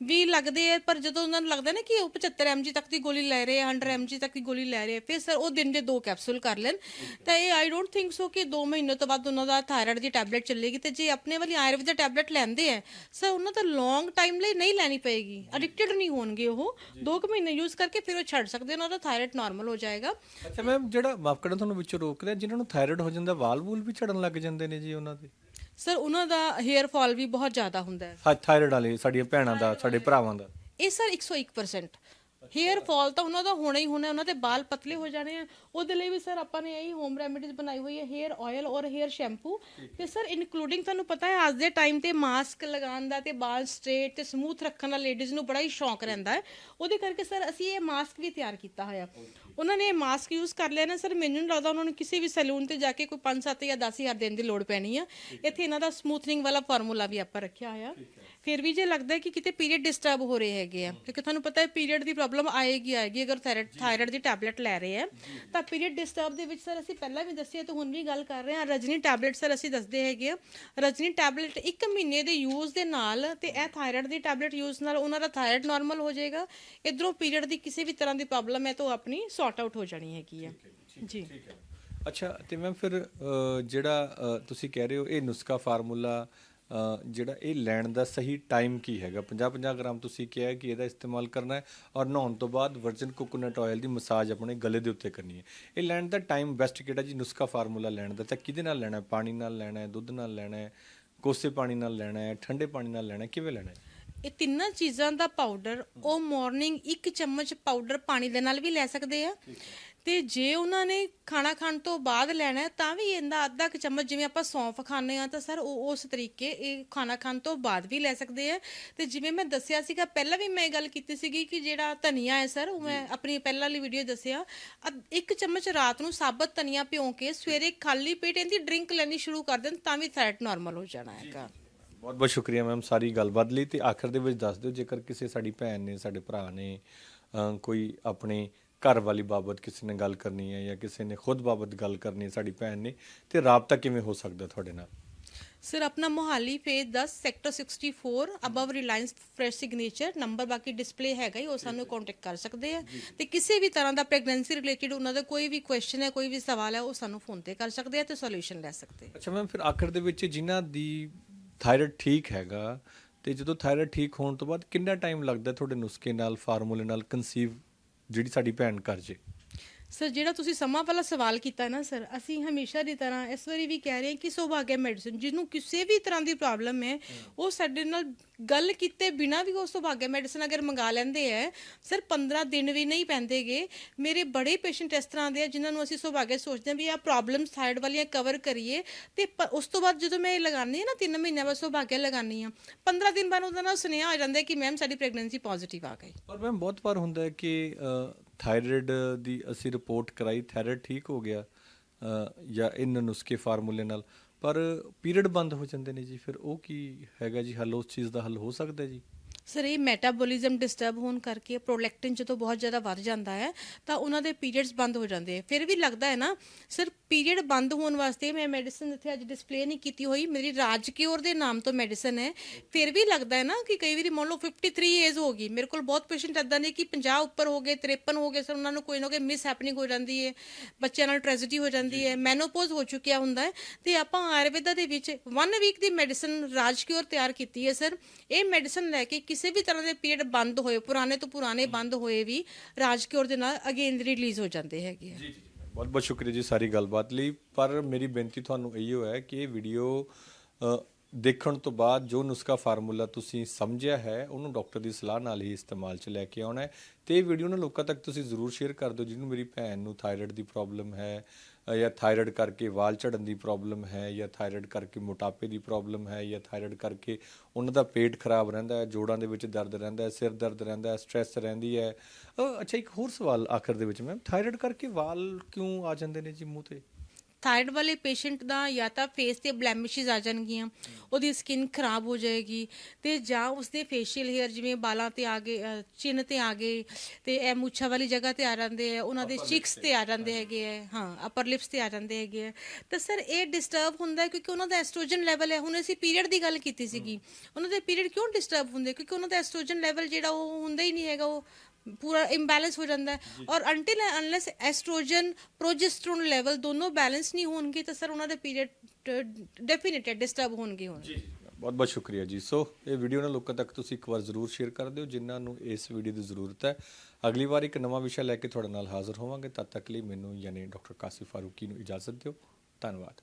ਵੀ ਲੱਗਦੇ ਆ ਪਰ ਜਦੋਂ ਉਹਨਾਂ ਨੂੰ ਲੱਗਦਾ ਨਾ ਕਿ ਉਹ 75 mg ਤੱਕ ਦੀ ਗੋਲੀ ਲੈ ਰਹੇ ਆ 100 mg ਤੱਕ ਦੀ ਗੋਲੀ ਲੈ ਰਹੇ ਆ ਫਿਰ ਸਰ ਉਹ ਦਿਨ ਦੇ ਦੋ ਕੈਪਸੂਲ ਕਰ ਲੈਣ। ਤਾਂ ਇਹ ਆਈ ਡੋਨਟ ਥਿੰਕ ਸੋ ਕਿ 2 ਮਹੀਨੇ ਤੋਂ ਬਾਅਦ ਉਹਨਾਂ ਦਾ ਥਾਇਰਾਇਡ ਦੀ ਟੈਬਲੇਟ ਚੱਲੇਗੀ ਤੇ ਜੇ ਆਪਣੇ ਵਾਲੀ ਆਯੁਰਵੇਦ ਦੀ ਟੈਬਲੇਟ ਲੈਂਦੇ ਆ ਸਰ ਉਹਨਾਂ ਦਾ ਲੌਂਗ ਟਾਈਮ ਲਈ ਨਹੀਂ ਲੈਣੀ ਪਏਗੀ ਐਡਿਕਟਡ ਨਹੀਂ ਹੋਣਗੇ ਉਹ। 2 ਮਹੀਨੇ ਯੂਜ਼ ਕਰਕੇ ਫਿਰ ਉਹ ਛੱਡ ਸਕਦੇ ਉਹਨਾਂ ਦਾ ਥਾਇਰਾਇਡ ਨਾਰਮਲ ਹੋ ਜਾਏਗਾ। ਅੱਛਾ ਮੈਮ ਜਿਹੜਾ ਮਾਫ ਕਰਨਾ ਤੁਹਾਨੂੰ ਵਿੱਚੋਂ ਰੋਕ ਰਿਹਾ ਜਿਨ੍ਹਾਂ ਨੂੰ ਥਾਇਰਾਇਡ ਹੋ ਜਾਂਦਾ ਵਾਲ ਵੂਲ ਵੀ ਝੜਨ ਲੱਗ ਜਾਂਦੇ ਨੇ ਜੀ ਉਹਨਾਂ ਦੇ? ਸਰ ਉਹਨਾਂ ਦਾ ਹੇਅਰ ਫਾਲ ਵੀ ਬਹੁਤ ਜ਼ਿਆਦਾ ਹੁੰਦਾ ਹੈ। ਹਾਂ ਥਾਇਰਾਇਡ ਵਾਲੇ ਸਾਡੀਆਂ ਭੈਣਾਂ ਦਾ ਸਾਡੇ ਭਰਾਵਾਂ ਦਾ। ਇਹ ਸਰ 101% ਹੇਅਰ ਫਾਲ ਤਾਂ ਉਹਨਾਂ ਦਾ ਹੋਣਾ ਹੀ ਹੋਣਾ ਉਹਨਾਂ ਦੇ ਵਾਲ ਪਤਲੇ ਹੋ ਜਾਣੇ ਆ। ਉਹਦੇ ਲਈ ਵੀ ਸਰ ਆਪਾਂ ਨੇ ਇਹੀ ਹੋਮ ਰੈਮੇਡੀਜ਼ ਬਣਾਈ ਹੋਈ ਹੈ ਹੇਅਰ ਆਇਲ ਔਰ ਹੇਅਰ ਸ਼ੈਂਪੂ ਤੇ ਸਰ ਇਨਕਲੂਡਿੰਗ ਤੁਹਾਨੂੰ ਪਤਾ ਹੈ ਅੱਜ ਦੇ ਟਾਈਮ ਤੇ ਮਾਸਕ ਲਗਾਉਣ ਦਾ ਤੇ ਵਾਲ ਸਟ੍ਰੇਟ ਤੇ ਸਮੂਥ ਰੱਖਣ ਦਾ ਲੇਡੀਜ਼ ਨੂੰ ਬੜਾ ਹੀ ਸ਼ੌਂਕ ਰਹਿੰਦਾ ਹੈ। ਉਹਦੇ ਕਰਕੇ ਸਰ ਅਸੀਂ ਇਹ ਮਾਸਕ ਵੀ ਤਿਆਰ ਕੀਤਾ ਹੋਇਆ। ਉਹਨਾਂ ਨੇ ਇਹ ਮਾਸਕ ਯੂਜ਼ ਕਰ ਲਿਆ ਨਾ ਸਰ ਮੈਨੂੰ ਲੱਗਦਾ ਉਹਨਾਂ ਨੂੰ ਕਿਸੇ ਵੀ ਸੈਲੂਨ ਤੇ ਜਾ ਕੇ ਕੋਈ 5 7 ਜਾਂ 10 ਹਜ਼ਾਰ ਦੇਣ ਦੀ ਲੋੜ ਪੈਣੀ ਆ। ਇੱਥੇ ਇਹਨਾਂ ਦਾ ਸਮੂਥਨਿੰਗ ਵਾਲਾ ਫਾਰਮੂਲਾ ਵੀ ਆਪਾਂ ਰੱਖਿਆ ਹੋਇਆ। ਫਿਰ ਵੀ ਜੇ ਲੱਗਦਾ ਹੈ ਕਿ ਕਿਤੇ ਪੀਰੀਅਡ ਡਿਸਟਰਬ ਹੋ ਰਹੇ ਹੈਗੇ ਆ ਕਿਉਂਕਿ ਤੁਹਾਨੂੰ ਪਤਾ ਹੈ ਪੀਰੀਅਡ ਦੀ ਪ੍ਰੋਬਲਮ ਆਏਗੀ ਆਏਗੀ ਅਗਰ ਥਾਇਰਾਇਡ ਦੀ ਟੈਬਲੇਟ ਲੈ ਰਹੇ ਆ ਤਾਂ ਪੀਰੀਅਡ ਡਿਸਟਰਬ ਦੇ ਵਿੱਚ ਸਰ ਅਸੀਂ ਪਹਿਲਾਂ ਵੀ ਦੱਸਿਆ ਤੇ ਹੁਣ ਵੀ ਗੱਲ ਕਰ ਰਹੇ ਹਾਂ ਰਜਨੀ ਟੈਬਲੇਟ ਸਰ ਅਸੀਂ ਦੱਸਦੇ ਹੈਗੇ ਆ ਰਜਨੀ ਟੈਬਲੇਟ 1 ਮਹੀਨੇ ਦੇ ਯੂਜ਼ ਦੇ ਨਾਲ ਤੇ ਇਹ ਥਾਇਰਾਇਡ ਦੀ ਟੈਬਲੇਟ ਯੂਜ਼ ਨਾਲ ਉਹਨਾਂ ਦਾ ਥਾਇਰਾਇਡ ਨਾਰਮਲ ਹੋ ਜਾਏਗਾ ਇਧਰੋਂ ਪੀਰੀਅਡ ਦੀ ਕਿਸੇ ਵੀ ਤਰ੍ਹਾਂ ਦੀ ਪ੍ਰੋਬਲਮ ਹੈ ਤਾਂ ਉਹ ਆਪਣੀ ਸੌਰਟ ਆਊਟ ਹੋ ਜਾਣੀ ਹੈਗੀ ਆ। ਜੀ ਅੱਛਾ ਤੇ ਮੈਮ ਫਿਰ ਜਿਹੜਾ ਤੁਸੀਂ ਕਹਿ ਰਹੇ ਹੋ ਇਹ ਨੁਸਖਾ ਫਾਰਮੂਲਾ ਜਿਹੜਾ ਇਹ ਲੈਣ ਦਾ ਸਹੀ ਟਾਈਮ ਕੀ ਹੈਗਾ? 50-50 ਗ੍ਰਾਮ ਤੁਸੀਂ ਕਿਹਾ ਕਿ ਇਹਦਾ ਇਸਤੇਮਾਲ ਕਰਨਾ ਹੈ ਔਰ ਨਹਾਉਣ ਤੋਂ ਬਾਅਦ ਵਰਜਨ ਕੋਕੋਨਟ ਆਇਲ ਦੀ ਮਸਾਜ ਆਪਣੇ ਗਲੇ ਦੇ ਉੱਤੇ ਕਰਨੀ ਹੈ। ਇਹ ਲੈਣ ਦਾ ਟਾਈਮ ਬੈਸਟ ਕਿਹੜਾ ਜੀ? ਨੁਸਖਾ ਫਾਰਮੂਲਾ ਲੈਣ ਦਾ। ਤਾਂ ਕਿਹਦੇ ਨਾਲ ਲੈਣਾ ਹੈ? ਪਾਣੀ ਨਾਲ ਲੈਣਾ ਹੈ? ਦੁੱਧ ਨਾਲ ਲੈਣਾ ਹੈ? ਕੋਸੇ ਪਾਣੀ ਨਾਲ ਲੈਣਾ ਹੈ? ਠੰਡੇ ਪਾਣੀ ਨਾਲ ਲੈਣਾ ਹੈ? ਕਿਵੇਂ ਲੈਣਾ ਹੈ? ਇਹ ਤਿੰਨਾਂ ਚੀਜ਼ਾਂ ਦਾ ਪਾਊਡਰ ਉਹ ਮਾਰਨਿੰਗ ਇੱਕ ਚਮਚ ਪਾਊਡਰ ਪਾਣੀ ਦੇ ਨਾਲ ਵੀ ਲੈ ਸਕਦੇ ਆ। ਤੇ ਜੇ ਉਹਨਾਂ ਨੇ ਖਾਣਾ ਖਾਣ ਤੋਂ ਬਾਅਦ ਲੈਣਾ ਹੈ, ਤਾਂ ਵੀ ਇਹਦਾ ਅੱਧਾ ਕੁ ਚਮਚ ਜਿਵੇਂ ਆਪਾਂ ਸੌਂਫ ਖਾਂਦੇ ਆ ਤਾਂ ਸਰ ਉਹ ਉਸ ਤਰੀਕੇ ਇਹ ਖਾਣਾ ਖਾਣ ਤੋਂ ਬਾਅਦ ਵੀ ਲੈ ਸਕਦੇ ਆ ਤੇ ਜਿਵੇਂ ਮੈਂ ਦੱਸਿਆ ਸੀਗਾ ਪਹਿਲਾਂ ਵੀ ਮੈਂ ਇਹ ਗੱਲ ਕੀਤੀ ਸੀਗੀ ਕਿ ਜਿਹੜਾ ਧਨੀਆ ਹੈ ਸਰ ਉਹ ਮੈਂ ਆਪਣੀ ਪਹਿਲਾਂ ਵਾਲੀ ਵੀਡੀਓ ਦੱਸਿਆ। ਅੱਧ- ਇੱਕ ਚਮਚ ਰਾਤ ਨੂੰ ਸਾਬਤ ਧਨੀਆ ਭਿਓ ਕੇ ਸਵੇਰੇ ਖਾਲੀ ਪੇਟ ਇਹਦੀ ਡਰਿੰਕ ਲੈਣੀ ਸ਼ੁਰੂ ਕਰ ਦੇਣ ਤਾਂ ਵੀ ਥਾਇਰਾਇਡ ਨਾਰਮਲ ਹੋ ਜਾਣਾ ਹੈਗਾ। ਬਹੁਤ ਬਹੁਤ ਸ਼ੁਕਰੀਆ ਮੈਮ ਸਾਰੀ ਗੱਲਬਾਤ ਲਈ ਤੇ ਆਖਰ ਦੇ ਵਿੱਚ ਦੱਸ ਦਿਓ ਜੇਕਰ ਕਿਸੇ ਸਾਡੀ ਭੈਣ ਨੇ ਸਾਡੇ ਭਰਾ ਨੇ ਅ, ਕੋਈ ਆਪਣੇ ਘਰ ਵਾਲੀ ਬਾਬਤ ਕਿਸੇ ਨੇ ਗੱਲ ਕਰਨੀ ਹੈ ਜਾਂ ਕਿਸੇ ਨੇ ਖੁਦ ਬਾਬਤ ਗੱਲ ਕਰਨੀ ਹੈ ਸਾਡੀ ਭੈਣ ਨੇ ਤੇ ਰਾਬਤਾ ਕਿਵੇਂ ਹੋ ਸਕਦਾ ਤੁਹਾਡੇ ਨਾਲ? ਸਰ ਆਪਣਾ Mohali phase 10 sector 64 above Reliance Fresh signature number ਬਾਕੀ ਡਿਸਪਲੇ ਹੈਗਾ ਹੀ ਉਹ ਸਾਨੂੰ ਕੰਟੈਕਟ ਕਰ ਸਕਦੇ ਆ। ਤੇ ਕਿਸੇ ਵੀ ਤਰ੍ਹਾਂ ਦਾ ਪ੍ਰੈਗਨੈਂਸੀ ਰਿਲੇਟਡ ਉਹਨਾਂ ਦਾ ਕੋਈ ਵੀ ਕੁਐਸਚਨ ਹੈ ਕੋਈ ਵੀ ਸਵਾਲ ਹੈ ਉਹ ਸਾਨੂੰ ਫੋਨ ਤੇ ਕਰ ਸਕਦੇ ਆ ਤੇ ਸੋਲੂਸ਼ਨ ਲੈ ਸਕਦੇ ਆ। ਅੱਛਾ ਮੈਮ ਫਿਰ ਆਖਰ ਦੇ ਵਿੱਚ ਜਿਨ੍ਹਾਂ ਦੀ ਥਾਇਰਾਇਡ ਠੀਕ ਹੈਗਾ ਤੇ ਜਦੋਂ ਥਾਇਰਾਇਡ ਠੀਕ ਹੋਣ ਤੋਂ ਬਾਅਦ ਕਿੰਨਾ ਟਾਈਮ ਲੱਗਦਾ ਤੁਹਾਡੇ ਨੁਸਖੇ ਨਾਲ ਫਾਰਮੂਲੇ ਨਾਲ ਕਨਸੀਵ ਜਿਹੜੀ ਸਾਡੀ ਭੈਣ ਕਰ ਜੇ। ਸਰ ਜਿਹੜਾ ਤੁਸੀਂ ਸਮਾਂ ਵਾਲਾ ਸਵਾਲ ਕੀਤਾ ਨਾ ਸਰ ਅਸੀਂ ਹਮੇਸ਼ਾ ਦੀ ਤਰ੍ਹਾਂ ਇਸ ਵਾਰੀ ਵੀ ਕਹਿ ਰਹੇ ਹਾਂ ਕਿ ਸੌਭਾਗਿਆ ਮੈਡੀਸਨ ਜਿਹਨੂੰ ਕਿਸੇ ਵੀ ਤਰ੍ਹਾਂ ਦੀ ਪ੍ਰੋਬਲਮ ਹੈ, ਉਹ ਸਾਡੇ ਨਾਲ ਗੱਲ ਕੀਤੇ ਬਿਨਾ ਵੀ ਉਹ ਸੌਭਾਗਿਆ ਮੈਡੀਸਨ ਅਗਰ ਮੰਗਾ ਲੈਂਦੇ ਹੈ ਸਰ 15 ਦਿਨ ਵੀ ਨਹੀਂ ਪੈਂਦੇਗੇ। ਮੇਰੇ ਬੜੇ ਪੇਸ਼ੈਂਟ ਇਸ ਤਰ੍ਹਾਂ ਦੇ ਆ ਜਿਨ੍ਹਾਂ ਨੂੰ ਅਸੀਂ ਸੌਭਾਗਿਆ ਸੋਚਦੇ ਹਾਂ ਵੀ ਆ ਪ੍ਰੋਬਲਮਸ ਥਾਇਰਡ ਵਾਲੀਆਂ ਕਵਰ ਕਰੀਏ ਤੇ ਪ- ਉਸ ਤੋਂ ਬਾਅਦ ਜਦੋਂ ਮੈਂ ਇਹ ਲਗਾਉਂਦੀ ਹਾਂ ਨਾ 3 ਮਹੀਨਿਆਂ ਬਾਅਦ ਸੌਭਾਗਿਆ ਲਗਾਉਂਦੀ ਹਾਂ 15 ਦਿਨ ਬਾਅਦ ਉਹਦਾ ਨਾਲ ਸੁਨੇਹਾ ਆ ਜਾਂਦਾ ਹੈ ਕਿ ਮੈਮ ਸਾਡੀ ਪ੍ਰੈਗਨੈਂਸੀ ਪੋਜ਼ਿਟਿਵ ਆ ਗਈ। ਪਰ ਮੈਮ ਬਹੁਤ ਵਾਰ ਹੁੰਦਾ ਹੈ ਕਿ ਥਾਇਰਾਇਡ ਦੀ ਅਸੀਂ ਰਿਪੋਰਟ ਕਰਾਈ ਥਾਇਰਾਇਡ ਠੀਕ ਹੋ ਗਿਆ ਜਾਂ ਇਨ ਨੁਸਖੇ ਫਾਰਮੂਲੇ ਨਾਲ। ਪਰ ਪੀਰੀਅਡ ਬੰਦ ਹੋ ਜਾਂਦੇ ਨੇ ਜੀ, ਫਿਰ ਉਹ ਕੀ ਹੈਗਾ ਜੀ? ਹੱਲ ਉਸ ਚੀਜ਼ ਦਾ ਹੱਲ ਹੋ ਸਕਦਾ ਜੀ? ਸਰ ਇਹ ਮੈਟਾਬੋਲਿਜ਼ਮ ਡਿਸਟਰਬ ਹੋਣ ਕਰਕੇ ਪ੍ਰੋਲੈਕਟਿਨ ਜਦੋਂ ਬਹੁਤ ਜ਼ਿਆਦਾ ਵੱਧ ਜਾਂਦਾ ਹੈ ਤਾਂ ਉਹਨਾਂ ਦੇ ਪੀਰੀਅਡਸ ਬੰਦ ਹੋ ਜਾਂਦੇ ਆ ਫਿਰ ਵੀ ਲੱਗਦਾ ਹੈ ਨਾ ਸਰ ਪੀਰੀਅਡ ਬੰਦ ਹੋਣ ਵਾਸਤੇ ਮੈਂ ਮੈਡੀਸਨ ਇੱਥੇ ਅੱਜ ਡਿਸਪਲੇ ਨਹੀਂ ਕੀਤੀ ਹੋਈ। ਮੇਰੀ ਰਾਜਕਿਓਰ ਦੇ ਨਾਮ ਤੋਂ ਮੈਡੀਸਨ ਹੈ। ਫਿਰ ਵੀ ਲੱਗਦਾ ਹੈ ਨਾ ਕਿ ਕਈ ਵਾਰੀ ਮੰਨ ਲਓ 53 ਏਜ ਹੋ ਗਈ। ਮੇਰੇ ਕੋਲ ਬਹੁਤ ਪੇਸ਼ੈਂਟ ਇਦਾਂ ਨੇ ਕਿ 50 ਉੱਪਰ ਹੋ ਗਏ 53 ਹੋ ਗਏ ਸਰ ਉਹਨਾਂ ਨੂੰ ਕੋਈ ਨਾ ਕੋਈ ਮਿਸ ਹੈਪਨਿੰਗ ਹੋ ਜਾਂਦੀ ਹੈ। ਬੱਚਿਆਂ ਨਾਲ ਟ੍ਰੈਜੇਡੀ ਹੋ ਜਾਂਦੀ ਹੈ ਮੈਨੋਪੋਜ਼ ਹੋ ਚੁੱਕਿਆ ਹੁੰਦਾ ਹੈ। ਤੇ ਆਪਾਂ ਆਯੁਰਵੇਦਾ ਦੇ ਵਿੱਚ 1 ਵੀਕ ਦੀ ਮੈਡੀਸਨ ਰਾਜਕਿਓਰ ਤਿਆਰ ਕੀਤੀ ਹੈ ਸਰ। ਇਹ ਮੈਡੀਸਨ ਲੈ ਕੇ ਕਿਸੇ ਵੀ ਤਰ੍ਹਾਂ ਦੇ ਪੀਰੀਅਡ ਬੰਦ ਹੋਏ ਪੁਰਾਣੇ ਤੋਂ ਪੁਰਾਣੇ ਬੰਦ ਹੋਏ ਵੀ ਰਾਜਕਿਓਰ ਦੇ ਨਾਲ ਅਗੇਨ ਰਿਲੀਜ਼ ਹੋ ਜਾਂਦੇ ਹੈਗੇ ਆ। ਬਹੁਤ ਬਹੁਤ ਸ਼ੁਕਰੀਆ ਜੀ ਸਾਰੀ ਗੱਲਬਾਤ ਲਈ। ਪਰ ਮੇਰੀ ਬੇਨਤੀ ਤੁਹਾਨੂੰ ਇਹੋ ਹੈ ਕਿ ਇਹ ਵੀਡੀਓ ਦੇਖਣ ਤੋਂ ਬਾਅਦ ਜੋ ਨੁਸਖਾ ਫਾਰਮੂਲਾ ਤੁਸੀਂ ਸਮਝਿਆ ਹੈ ਉਹਨੂੰ ਡਾਕਟਰ ਦੀ ਸਲਾਹ ਨਾਲ ਹੀ ਇਸਤੇਮਾਲ 'ਚ ਲੈ ਕੇ ਆਉਣਾ ਹੈ। ਤੇ ਇਹ ਵੀਡੀਓ ਨੂੰ ਲੋਕਾਂ ਤੱਕ ਤੁਸੀਂ ਜ਼ਰੂਰ ਸ਼ੇਅਰ ਕਰ ਦਿਓ ਜਿਹਨੂੰ ਮੇਰੀ ਭੈਣ ਨੂੰ ਥਾਇਰਾਇਡ ਦੀ ਪ੍ਰੋਬਲਮ ਹੈ ਜਾਂ ਥਾਇਰਾਇਡ ਕਰਕੇ ਵਾਲ ਝੜਨ ਦੀ ਪ੍ਰੋਬਲਮ ਹੈ ਜਾਂ ਥਾਇਰਾਇਡ ਕਰਕੇ ਮੋਟਾਪੇ ਦੀ ਪ੍ਰੋਬਲਮ ਹੈ ਜਾਂ ਥਾਇਰਾਇਡ ਕਰਕੇ ਉਹਨਾਂ ਦਾ ਪੇਟ ਖਰਾਬ ਰਹਿੰਦਾ ਹੈ, ਜੋੜਾਂ ਦੇ ਵਿੱਚ ਦਰਦ ਰਹਿੰਦਾ ਹੈ, ਸਿਰ ਦਰਦ ਰਹਿੰਦਾ ਹੈ ਸਟ੍ਰੈਸ ਰਹਿੰਦੀ ਹੈ। ਅੱਛਾ, ਇੱਕ ਹੋਰ ਸਵਾਲ ਆਖਰ ਦੇ ਵਿੱਚ ਮੈਮ ਥਾਇਰਾਇਡ ਕਰਕੇ ਵਾਲ ਕਿਉਂ ਆ ਜਾਂਦੇ ਨੇ ਜੀ ਮੂੰਹ ਤੇ? ਥਾਇਰਡ ਵਾਲੇ ਪੇਸ਼ੈਂਟ ਦਾ ਜਾਂ ਤਾਂ ਫੇਸ ਤੇ ਬਲੈਮਿਸ਼ਸ ਆ ਜਾਣਗੀਆਂ ਉਹਦੀ ਸਕਿਨ ਖਰਾਬ ਹੋ ਜਾਏਗੀ ਤੇ ਜਾਂ ਉਸਦੇ ਫੇਸ਼ੀਅਲ ਹੇਅਰ ਜਿਵੇਂ ਬਾਲਾਂ ਤੇ ਆ ਗਏ ਅ, ਚਿੰਨ ਤੇ ਆ ਗਏ ਤੇ ਇਹ ਮੁੱਛਾਂ ਵਾਲੀ ਜਗ੍ਹਾ ਤੇ ਆ ਜਾਂਦੇ ਆ ਉਹਨਾਂ ਦੇ ਚਿਕਸ ਤੇ। ਆ ਜਾਂਦੇ ਹੈਗੇ ਆ ਹਾਂ ਅਪਰ ਲਿਪਸ ਤੇ ਆ ਜਾਂਦੇ ਹੈਗੇ ਆ। ਤਾਂ ਸਰ ਇਹ ਡਿਸਟਰਬ ਹੁੰਦਾ ਹੈ ਕਿਉਂਕਿ ਉਹਨਾਂ ਦਾ ਐਸਟ੍ਰੋਜਨ ਲੈਵਲ ਹੈ। ਹੁਣ ਅਸੀਂ ਪੀਰੀਅਡ ਦੀ ਗੱਲ ਕੀਤੀ ਸੀਗੀ ਉਹਨਾਂ ਦੇ ਪੀਰੀਅਡ ਕਿਉਂ ਡਿਸਟਰਬ ਹੁੰਦੇ? ਕਿਉਂਕਿ ਉਹਨਾਂ ਦਾ ਐਸਟ੍ਰੋਜਨ ਲੈਵਲ ਜਿਹੜਾ ਉਹ ਹੁੰਦਾ ਹੀ ਨਹੀਂ ਹੈਗਾ ਉਹ ਪੂਰਾ ਇੰਬੈਲੈਂਸ ਹੋ ਜਾਂਦਾ ਹੈ। ਔਰ until unless estrogen progesterone level ਦੋਨੋਂ ਬੈਲੈਂਸ ਨਹੀਂ ਹੋਣਗੇ ਤਾਂ ਸਰ ਉਹਨਾਂ ਦੇ ਪੀਰੀਅਡ ਡੈਫੀਨਿਟਲੀ ਡਿਸਟਰਬ ਹੋਣਗੇ ਹੁਣ। ਬਹੁਤ ਬਹੁਤ ਸ਼ੁਕਰੀਆ ਜੀ। ਸੋ ਇਹ ਵੀਡੀਓ ਨਾ ਲੋਕਾਂ ਤੱਕ ਤੁਸੀਂ ਇੱਕ ਵਾਰ ਜ਼ਰੂਰ ਸ਼ੇਅਰ ਕਰ ਦਿਓ ਜਿਨ੍ਹਾਂ ਨੂੰ ਇਸ ਵੀਡੀਓ ਦੀ ਜ਼ਰੂਰਤ ਹੈ। ਅਗਲੀ ਵਾਰ ਇੱਕ ਨਵਾਂ ਵਿਸ਼ਾ ਲੈ ਕੇ ਤੁਹਾਡੇ ਨਾਲ ਹਾਜ਼ਰ ਹੋਵਾਂਗੇ। ਤਦ ਤੱਕ ਲਈ ਮੈਨੂੰ ਯਾਨੀ ਡਾਕਟਰ ਕਾਸਿਫ ਫਾਰੂਕੀ ਨੂੰ ਇਜਾਜ਼ਤ ਦਿਓ। ਧੰਨਵਾਦ।